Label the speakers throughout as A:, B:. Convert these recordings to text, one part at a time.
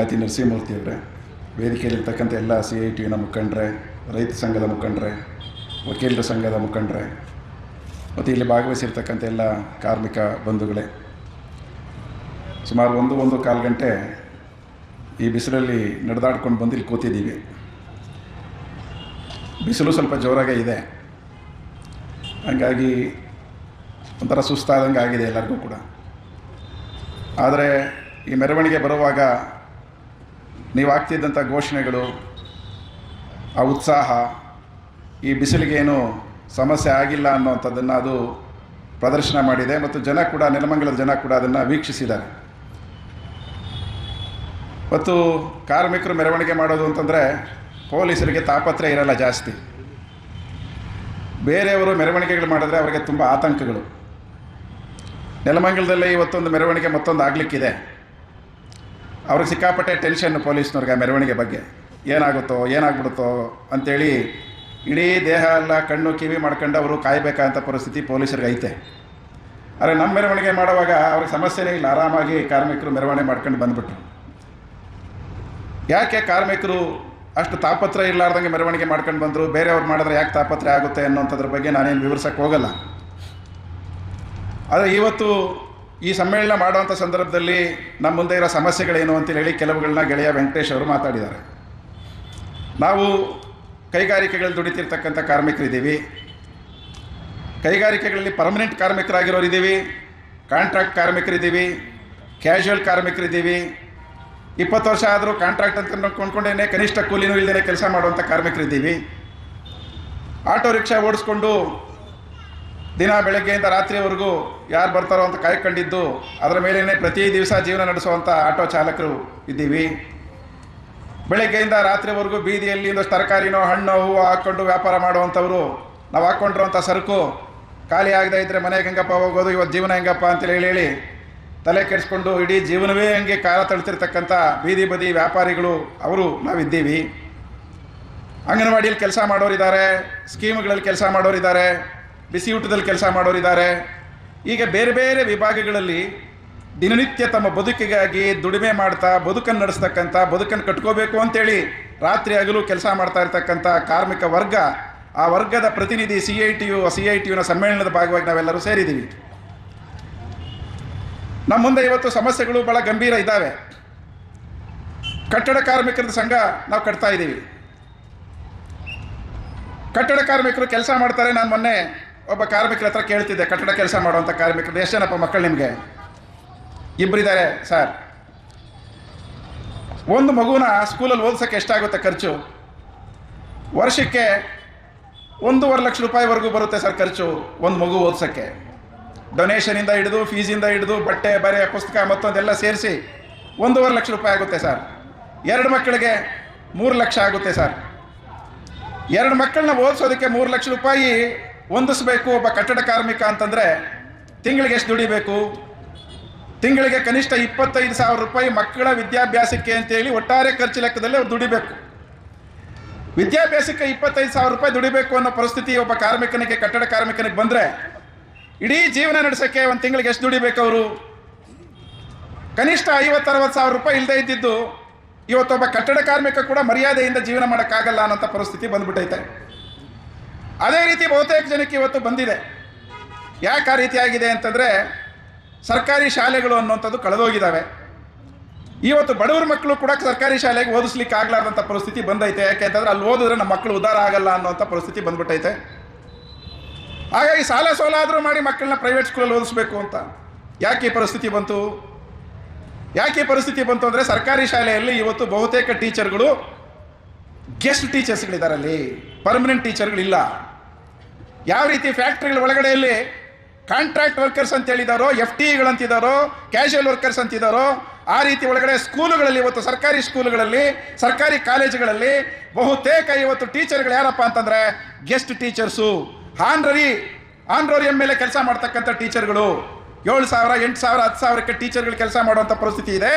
A: ಸಂಗಾತಿ ನರಸಿಂಹಮೂರ್ತಿಯವರೇ, ವೇದಿಕೆಯಲ್ಲಿರ್ತಕ್ಕಂಥ ಎಲ್ಲ C I ಟಿನ ಮುಖಂಡರೆ, ರೈತ ಸಂಘದ ಮುಖಂಡರೆ, ವಕೀಲರ ಸಂಘದ ಮುಖಂಡರೆ, ಮತ್ತು ಇಲ್ಲಿ ಭಾಗವಹಿಸಿರ್ತಕ್ಕಂಥ ಎಲ್ಲ ಕಾರ್ಮಿಕ ಬಂಧುಗಳೇ, ಸುಮಾರು ಒಂದು ಒಂದು ಕಾಲು ಗಂಟೆ ಈ ಬಿಸಿಲಲ್ಲಿ ನಡೆದಾಡ್ಕೊಂಡು ಬಂದು ಇಲ್ಲಿ ಕೂತಿದ್ದೀವಿ. ಬಿಸಿಲು ಸ್ವಲ್ಪ ಜೋರಾಗೇ ಇದೆ. ಹಾಗಾಗಿ ಒಂಥರ ಸುಸ್ತಾದಂಗೆ ಆಗಿದೆ ಎಲ್ಲರಿಗೂ ಕೂಡ. ಆದರೆ ಈ ಮೆರವಣಿಗೆ ಬರುವಾಗ ನೀವು ಆಗ್ತಿದ್ದಂಥ ಘೋಷಣೆಗಳು, ಆ ಉತ್ಸಾಹ, ಈ ಬಿಸಿಲಿಗೇನು ಸಮಸ್ಯೆ ಆಗಿಲ್ಲ ಅನ್ನೋವಂಥದ್ದನ್ನು ಅದು ಪ್ರದರ್ಶನ ಮಾಡಿದೆ ಮತ್ತು ಜನ ಕೂಡ, ನೆಲಮಂಗಲದ ಜನ ಕೂಡ ಅದನ್ನು ವೀಕ್ಷಿಸಿದ್ದಾರೆ. ಮತ್ತು ಕಾರ್ಮಿಕರು ಮೆರವಣಿಗೆ ಮಾಡೋದು ಅಂತಂದರೆ ಪೊಲೀಸರಿಗೆ ತಾಪತ್ರೆ ಇರಲ್ಲ ಜಾಸ್ತಿ. ಬೇರೆಯವರು ಮೆರವಣಿಗೆಗಳು ಮಾಡಿದ್ರೆ ಅವರಿಗೆ ತುಂಬ ಆತಂಕಗಳು. ನೆಲಮಂಗಲದಲ್ಲಿ ಇವತ್ತೊಂದು ಮೆರವಣಿಗೆ ಮತ್ತೊಂದು ಆಗಲಿಕ್ಕಿದೆ. ಅವ್ರಿಗೆ ಸಿಕ್ಕಾಪಟ್ಟೆ ಟೆನ್ಷನ್ ಪೊಲೀಸ್ನವ್ರಿಗೆ ಮೆರವಣಿಗೆ ಬಗ್ಗೆ. ಏನಾಗುತ್ತೋ, ಏನಾಗ್ಬಿಡುತ್ತೋ ಅಂಥೇಳಿ ಇಡೀ ದೇಹ ಎಲ್ಲ ಕಣ್ಣು ಕಿವಿ ಮಾಡ್ಕೊಂಡು ಅವರು ಕಾಯಬೇಕಾದಂಥ ಪರಿಸ್ಥಿತಿ ಪೊಲೀಸರಿಗೆ ಐತೆ. ಆದರೆ ನಮ್ಮ ಮೆರವಣಿಗೆ ಮಾಡುವಾಗ ಅವ್ರಿಗೆ ಸಮಸ್ಯೆನೇ ಇಲ್ಲ, ಆರಾಮಾಗಿ ಕಾರ್ಮಿಕರು ಮೆರವಣಿಗೆ ಮಾಡ್ಕೊಂಡು ಬಂದುಬಿಟ್ರು. ಯಾಕೆ ಕಾರ್ಮಿಕರು ಅಷ್ಟು ತಾಪತ್ರ ಇರಲಾರ್ದಂಗೆ ಮೆರವಣಿಗೆ ಮಾಡ್ಕೊಂಡು ಬಂದರು? ಬೇರೆಯವ್ರು ಮಾಡಿದ್ರೆ ಯಾಕೆ ತಾಪತ್ರೆ ಆಗುತ್ತೆ ಅನ್ನೋಂಥದ್ರ ಬಗ್ಗೆ ನಾನೇನು ವಿವರಿಸೋಕ್ಕೆ ಹೋಗಲ್ಲ. ಆದರೆ ಇವತ್ತು ಈ ಸಮ್ಮೇಳನ ಮಾಡುವಂಥ ಸಂದರ್ಭದಲ್ಲಿ ನಮ್ಮ ಮುಂದೆ ಇರೋ ಸಮಸ್ಯೆಗಳೇನು ಅಂತ ಹೇಳಿ ಕೆಲವುಗಳನ್ನ ಗೆಳೆಯ ವೆಂಕಟೇಶ್ ಅವರು ಮಾತಾಡಿದ್ದಾರೆ. ನಾವು ಕೈಗಾರಿಕೆಗಳಲ್ಲಿ ದುಡಿತಿರ್ತಕ್ಕಂಥ ಕಾರ್ಮಿಕರಿದ್ದೀವಿ. ಕೈಗಾರಿಕೆಗಳಲ್ಲಿ ಪರ್ಮನೆಂಟ್ ಕಾರ್ಮಿಕರಾಗಿರೋರು ಇದ್ದೀವಿ ಕಾಂಟ್ರಾಕ್ಟ್ ಕಾರ್ಮಿಕರಿದ್ದೀವಿ. ಕ್ಯಾಶುವಲ್ ಕಾರ್ಮಿಕರಿದ್ದೀವಿ. ಇಪ್ಪತ್ತು ವರ್ಷ ಆದರೂ ಕಾಂಟ್ರಾಕ್ಟ್ ಅಂತ ಕೊಂಡ್ಕೊಂಡೇನೆ ಕನಿಷ್ಠ ಕೂಲಿನೂ ಇಲ್ಲದೇ ಕೆಲಸ ಮಾಡುವಂಥ ಕಾರ್ಮಿಕರಿದ್ದೀವಿ. ಆಟೋ ರಿಕ್ಷಾ ಓಡಿಸ್ಕೊಂಡು ದಿನ ಬೆಳಗ್ಗೆಯಿಂದ ರಾತ್ರಿವರೆಗೂ ಯಾರು ಬರ್ತಾರೋ ಅಂತ ಕಾಯ್ಕೊಂಡಿದ್ದು, ಅದರ ಮೇಲೇ ಪ್ರತಿ ದಿವಸ ಜೀವನ ನಡೆಸುವಂಥ ಆಟೋ ಚಾಲಕರು ಇದ್ದೀವಿ. ಬೆಳಗ್ಗೆಯಿಂದ ರಾತ್ರಿವರೆಗೂ ಬೀದಿಯಲ್ಲಿ ಒಂದಷ್ಟು ತರಕಾರಿನೋ, ಹಣ್ಣು, ಹೂವು ಹಾಕ್ಕೊಂಡು ವ್ಯಾಪಾರ ಮಾಡುವಂಥವ್ರು ನಾವು ಹಾಕ್ಕೊಂಡಿರುವಂಥ ಸರಕು ಖಾಲಿ ಆಗದೆ ಇದ್ದರೆ ಮನೆಗೆ ಹೆಂಗಪ್ಪ ಹೋಗೋದು ಇವತ್ತು ಜೀವನ ಹೆಂಗಪ್ಪ ಅಂತೇಳಿ ಹೇಳಿ ಹೇಳಿ ತಲೆ ಕೆಡಿಸ್ಕೊಂಡು ಇಡೀ ಜೀವನವೇ ಹಂಗೆ ಕಾಲ ತಳ್ತಿರ್ತಕ್ಕಂಥ ಬೀದಿ ಬದಿ ವ್ಯಾಪಾರಿಗಳು ಅವರು ನಾವಿದ್ದೀವಿ. ಅಂಗನವಾಡಿಯಲ್ಲಿ ಕೆಲಸ ಮಾಡೋರಿದ್ದಾರೆ, ಸ್ಕೀಮ್ಗಳಲ್ಲಿ ಕೆಲಸ ಮಾಡೋರಿದ್ದಾರೆ. ಬಿಸಿ ಊಟದಲ್ಲಿ ಕೆಲಸ ಮಾಡೋರಿದ್ದಾರೆ. ಈಗ ಬೇರೆ ಬೇರೆ ವಿಭಾಗಗಳಲ್ಲಿ ದಿನನಿತ್ಯ ತಮ್ಮ ಬದುಕಿಗಾಗಿ ದುಡಿಮೆ ಮಾಡ್ತಾ, ಬದುಕನ್ನು ನಡೆಸ್ತಕ್ಕಂಥ, ಬದುಕನ್ನು ಕಟ್ಕೋಬೇಕು ಅಂತೇಳಿ ರಾತ್ರಿ ಹಗಲು ಕೆಲಸ ಮಾಡ್ತಾ ಇರ್ತಕ್ಕಂಥ ಕಾರ್ಮಿಕ ವರ್ಗ, ಆ ವರ್ಗದ ಪ್ರತಿನಿಧಿ C I T U, C I T ಯುನ ಸಮ್ಮೇಳನದ ಭಾಗವಾಗಿ ನಾವೆಲ್ಲರೂ ಸೇರಿದ್ದೀವಿ. ನಮ್ಮ ಮುಂದೆ ಇವತ್ತು ಸಮಸ್ಯೆಗಳು ಭಾಳ ಗಂಭೀರ ಇದ್ದಾವೆ. ಕಟ್ಟಡ ಕಾರ್ಮಿಕರ ಸಂಘ ನಾವು ಕಟ್ತಾ ಇದ್ದೀವಿ. ಕಟ್ಟಡ ಕಾರ್ಮಿಕರು ಕೆಲಸ ಮಾಡ್ತಾರೆ. ನಾನು ಮೊನ್ನೆ ಒಬ್ಬ ಕಾರ್ಮಿಕರ ಹತ್ರ ಕೇಳ್ತಿದ್ದೆ, ಕಟ್ಟಡ ಕೆಲಸ ಮಾಡುವಂಥ ಕಾರ್ಮಿಕರು. ಎಷ್ಟು ಜನಪ್ಪ ಮಕ್ಕಳು ನಿಮಗೆ? ಇಬ್ಬರಿದ್ದಾರೆ ಸರ್ ಒಂದು ಮಗುನ ಸ್ಕೂಲಲ್ಲಿ ಓದಿಸೋಕ್ಕೆ ಎಷ್ಟಾಗುತ್ತೆ ಖರ್ಚು? ವರ್ಷಕ್ಕೆ ಒಂದೂವರೆ ಲಕ್ಷ ರೂಪಾಯಿವರೆಗೂ ಬರುತ್ತೆ ಸರ್ ಖರ್ಚು ಒಂದು ಮಗು ಓದಿಸೋಕ್ಕೆ ಡೊನೇಷನಿಂದ ಹಿಡಿದು ಫೀಸಿಂದ ಹಿಡಿದು, ಬಟ್ಟೆ, ಬರೆ, ಪುಸ್ತಕ ಮತ್ತೊಂದೆಲ್ಲ ಸೇರಿಸಿ ಒಂದೂವರೆ ಲಕ್ಷ ರೂಪಾಯಿ ಆಗುತ್ತೆ ಸರ್ ಎರಡು ಮಕ್ಕಳಿಗೆ ಮೂರು ಲಕ್ಷ ಆಗುತ್ತೆ ಸರ್ ಎರಡು ಮಕ್ಕಳನ್ನ ಓದಿಸೋದಕ್ಕೆ ಮೂರು ಲಕ್ಷ ರೂಪಾಯಿ ಹೊಂದಿಸ್ಬೇಕು ಒಬ್ಬ ಕಟ್ಟಡ ಕಾರ್ಮಿಕ ಅಂತಂದರೆ ತಿಂಗಳಿಗೆ ಎಷ್ಟು ದುಡಿಬೇಕು? ತಿಂಗಳಿಗೆ ಕನಿಷ್ಠ ಇಪ್ಪತ್ತೈದು ಸಾವಿರ ರೂಪಾಯಿ ಮಕ್ಕಳ ವಿದ್ಯಾಭ್ಯಾಸಕ್ಕೆ ಅಂತೇಳಿ ಒಟ್ಟಾರೆ ಖರ್ಚು ಲೆಕ್ಕದಲ್ಲಿ ಅವ್ರು ದುಡಿಬೇಕು. ವಿದ್ಯಾಭ್ಯಾಸಕ್ಕೆ ಇಪ್ಪತ್ತೈದು ಸಾವಿರ ರೂಪಾಯಿ ದುಡಿಬೇಕು ಅನ್ನೋ ಪರಿಸ್ಥಿತಿ ಒಬ್ಬ ಕಾರ್ಮಿಕನಿಗೆ, ಕಟ್ಟಡ ಕಾರ್ಮಿಕನಿಗೆ ಬಂದರೆ ಇಡೀ ಜೀವನ ನಡೆಸೋಕ್ಕೆ ಒಂದು ತಿಂಗಳಿಗೆ ಎಷ್ಟು ದುಡಿಬೇಕು ಅವರು? ಕನಿಷ್ಠ ಐವತ್ತು, ಅರವತ್ತು ಸಾವಿರ ರೂಪಾಯಿ ಇಲ್ಲದೆ ಇದ್ದಿದ್ದು ಇವತ್ತೊಬ್ಬ ಕಟ್ಟಡ ಕಾರ್ಮಿಕ ಕೂಡ ಮರ್ಯಾದೆಯಿಂದ ಜೀವನ ಮಾಡೋಕ್ಕಾಗಲ್ಲ ಅನ್ನೋಂಥ ಪರಿಸ್ಥಿತಿ ಬಂದ್ಬಿಟ್ಟೈತೆ. ಅದೇ ರೀತಿ ಬಹುತೇಕ ಜನಕ್ಕೆ ಇವತ್ತು ಬಂದಿದೆ. ಯಾಕೆ ಆ ರೀತಿಯಾಗಿದೆ ಅಂತಂದರೆ ಸರ್ಕಾರಿ ಶಾಲೆಗಳು ಅನ್ನುವಂಥದ್ದು ಕಳೆದೋಗಿದ್ದಾವೆ ಇವತ್ತು ಬಡವರ ಮಕ್ಕಳು ಕೂಡ ಸರ್ಕಾರಿ ಶಾಲೆಗೆ ಓದಿಸ್ಲಿಕ್ಕೆ ಆಗ್ಲಾರ್ದಂಥ ಪರಿಸ್ಥಿತಿ ಬಂದೈತೆ. ಯಾಕೆ ಅಂತಂದ್ರೆ ಅಲ್ಲಿ ಓದಿದ್ರೆ ನಮ್ಮ ಮಕ್ಕಳು ಉದ್ಧಾರ ಆಗಲ್ಲ ಅನ್ನೋಂಥ ಪರಿಸ್ಥಿತಿ ಬಂದ್ಬಿಟ್ಟೈತೆ. ಹಾಗಾಗಿ ಸಾಲ ಸೋಲ ಆದರೂ ಮಾಡಿ ಮಕ್ಕಳನ್ನ ಪ್ರೈವೇಟ್ ಸ್ಕೂಲಲ್ಲಿ ಓದಿಸ್ಬೇಕು ಅಂತ. ಯಾಕೆ ಈ ಪರಿಸ್ಥಿತಿ ಬಂತು? ಯಾಕೆ ಈ ಪರಿಸ್ಥಿತಿ ಬಂತು ಅಂದರೆ ಸರ್ಕಾರಿ ಶಾಲೆಯಲ್ಲಿ ಇವತ್ತು ಬಹುತೇಕ ಟೀಚರ್ಗಳು ಗೆಸ್ಟ್ ಟೀಚರ್ಸ್ಗಳಿದ್ದಾರೆ ಅಲ್ಲಿ ಪರ್ಮನೆಂಟ್ ಟೀಚರ್ಗಳಿಲ್ಲ ಯಾವ ರೀತಿ ಫ್ಯಾಕ್ಟ್ರಿಗಳ ಒಳಗಡೆಯಲ್ಲಿ ಕಾಂಟ್ರಾಕ್ಟ್ ವರ್ಕರ್ಸ್ ಅಂತ ಹೇಳಿದಾರೋ ಎಫ್ ಟಿ ಟಿಗಳಂತಿದ್ದಾರೋ ಕ್ಯಾಶುವಲ್ ವರ್ಕರ್ಸ್ ಅಂತಿದ್ದಾರೋ ಆ ರೀತಿ ಒಳಗಡೆ ಸ್ಕೂಲುಗಳಲ್ಲಿ ಇವತ್ತು ಸರ್ಕಾರಿ ಸ್ಕೂಲುಗಳಲ್ಲಿ ಸರ್ಕಾರಿ ಕಾಲೇಜುಗಳಲ್ಲಿ ಬಹುತೇಕ ಇವತ್ತು ಟೀಚರ್ಗಳು ಯಾರಪ್ಪ ಅಂತಂದರೆ ಗೆಸ್ಟ್ ಟೀಚರ್ಸು ಆನ್ರರಿ ಆನ್ರೋರಿಯಂ ಮೇಲೆ ಕೆಲಸ ಮಾಡ್ತಕ್ಕಂಥ ಟೀಚರ್ಗಳು ಏಳು ಸಾವಿರ, ಎಂಟು ಸಾವಿರ, ಹತ್ತು ಸಾವಿರಕ್ಕೆ ಟೀಚರ್ಗಳು ಕೆಲಸ ಮಾಡುವಂಥ ಪರಿಸ್ಥಿತಿ ಇದೆ.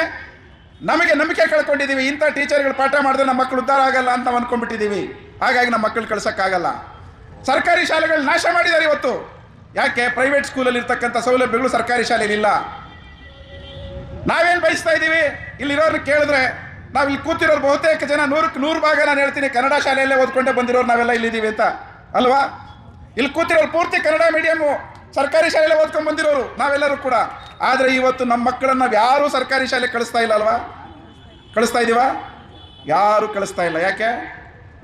A: ನಮಗೆ ನಂಬಿಕೆ ಕಳ್ಕೊಂಡಿದ್ದೀವಿ. ಇಂಥ ಟೀಚರ್ಗಳು ಪಾಠ ಮಾಡಿದ್ರೆ ನಮ್ಮ ಮಕ್ಕಳು ಉದ್ಧಾರ ಆಗಲ್ಲ ಅಂತ ಅಂದ್ಕೊಂಡ್ಬಿಟ್ಟಿದ್ದೀವಿ ಹಾಗಾಗಿ ನಮ್ಮ ಮಕ್ಕಳು ಕಳ್ಸೋಕ್ಕಾಗಲ್ಲ. ಸರ್ಕಾರಿ ಶಾಲೆಗಳು ನಾಶ ಮಾಡಿದ್ದಾರೆ ಇವತ್ತು. ಯಾಕೆ? ಪ್ರೈವೇಟ್ ಸ್ಕೂಲಲ್ಲಿ ಇರ್ತಕ್ಕಂಥ ಸೌಲಭ್ಯಗಳು ಸರ್ಕಾರಿ ಶಾಲೆಯಲ್ಲಿ ಇಲ್ಲ. ನಾವೇನು ಬಯಸ್ತಾ ಇದ್ದೀವಿ? ಇಲ್ಲಿರೋರ್ನ ಕೇಳಿದ್ರೆ ನಾವು ಇಲ್ಲಿ ಕೂತಿರೋರು ಬಹುತೇಕ ಜನ ನೂರಕ್ಕೆ ನೂರು ಭಾಗ ನಾನು ಹೇಳ್ತೀನಿ, ಕನ್ನಡ ಶಾಲೆಯಲ್ಲೇ ಓದ್ಕೊಂಡೇ ಬಂದಿರೋರು ನಾವೆಲ್ಲ ಇಲ್ಲಿದ್ದೀವಿ ಅಂತ. ಅಲ್ವಾ? ಇಲ್ಲಿ ಕೂತಿರೋರು ಪೂರ್ತಿ ಕನ್ನಡ ಮೀಡಿಯಮು ಸರ್ಕಾರಿ ಶಾಲೆಯಲ್ಲೇ ಓದ್ಕೊಂಡು ಬಂದಿರೋರು, ನಾವೆಲ್ಲರೂ ಕೂಡ. ಆದರೆ ಇವತ್ತು ನಮ್ಮ ಮಕ್ಕಳನ್ನ ಯಾರೂ ಸರ್ಕಾರಿ ಶಾಲೆ ಕಳಿಸ್ತಾ ಇಲ್ಲ ಅಲ್ವಾ? ಕಳಿಸ್ತಾ ಇದ್ದೀವಾ ಯಾರು ಕಳಿಸ್ತಾ ಇಲ್ಲ. ಯಾಕೆ?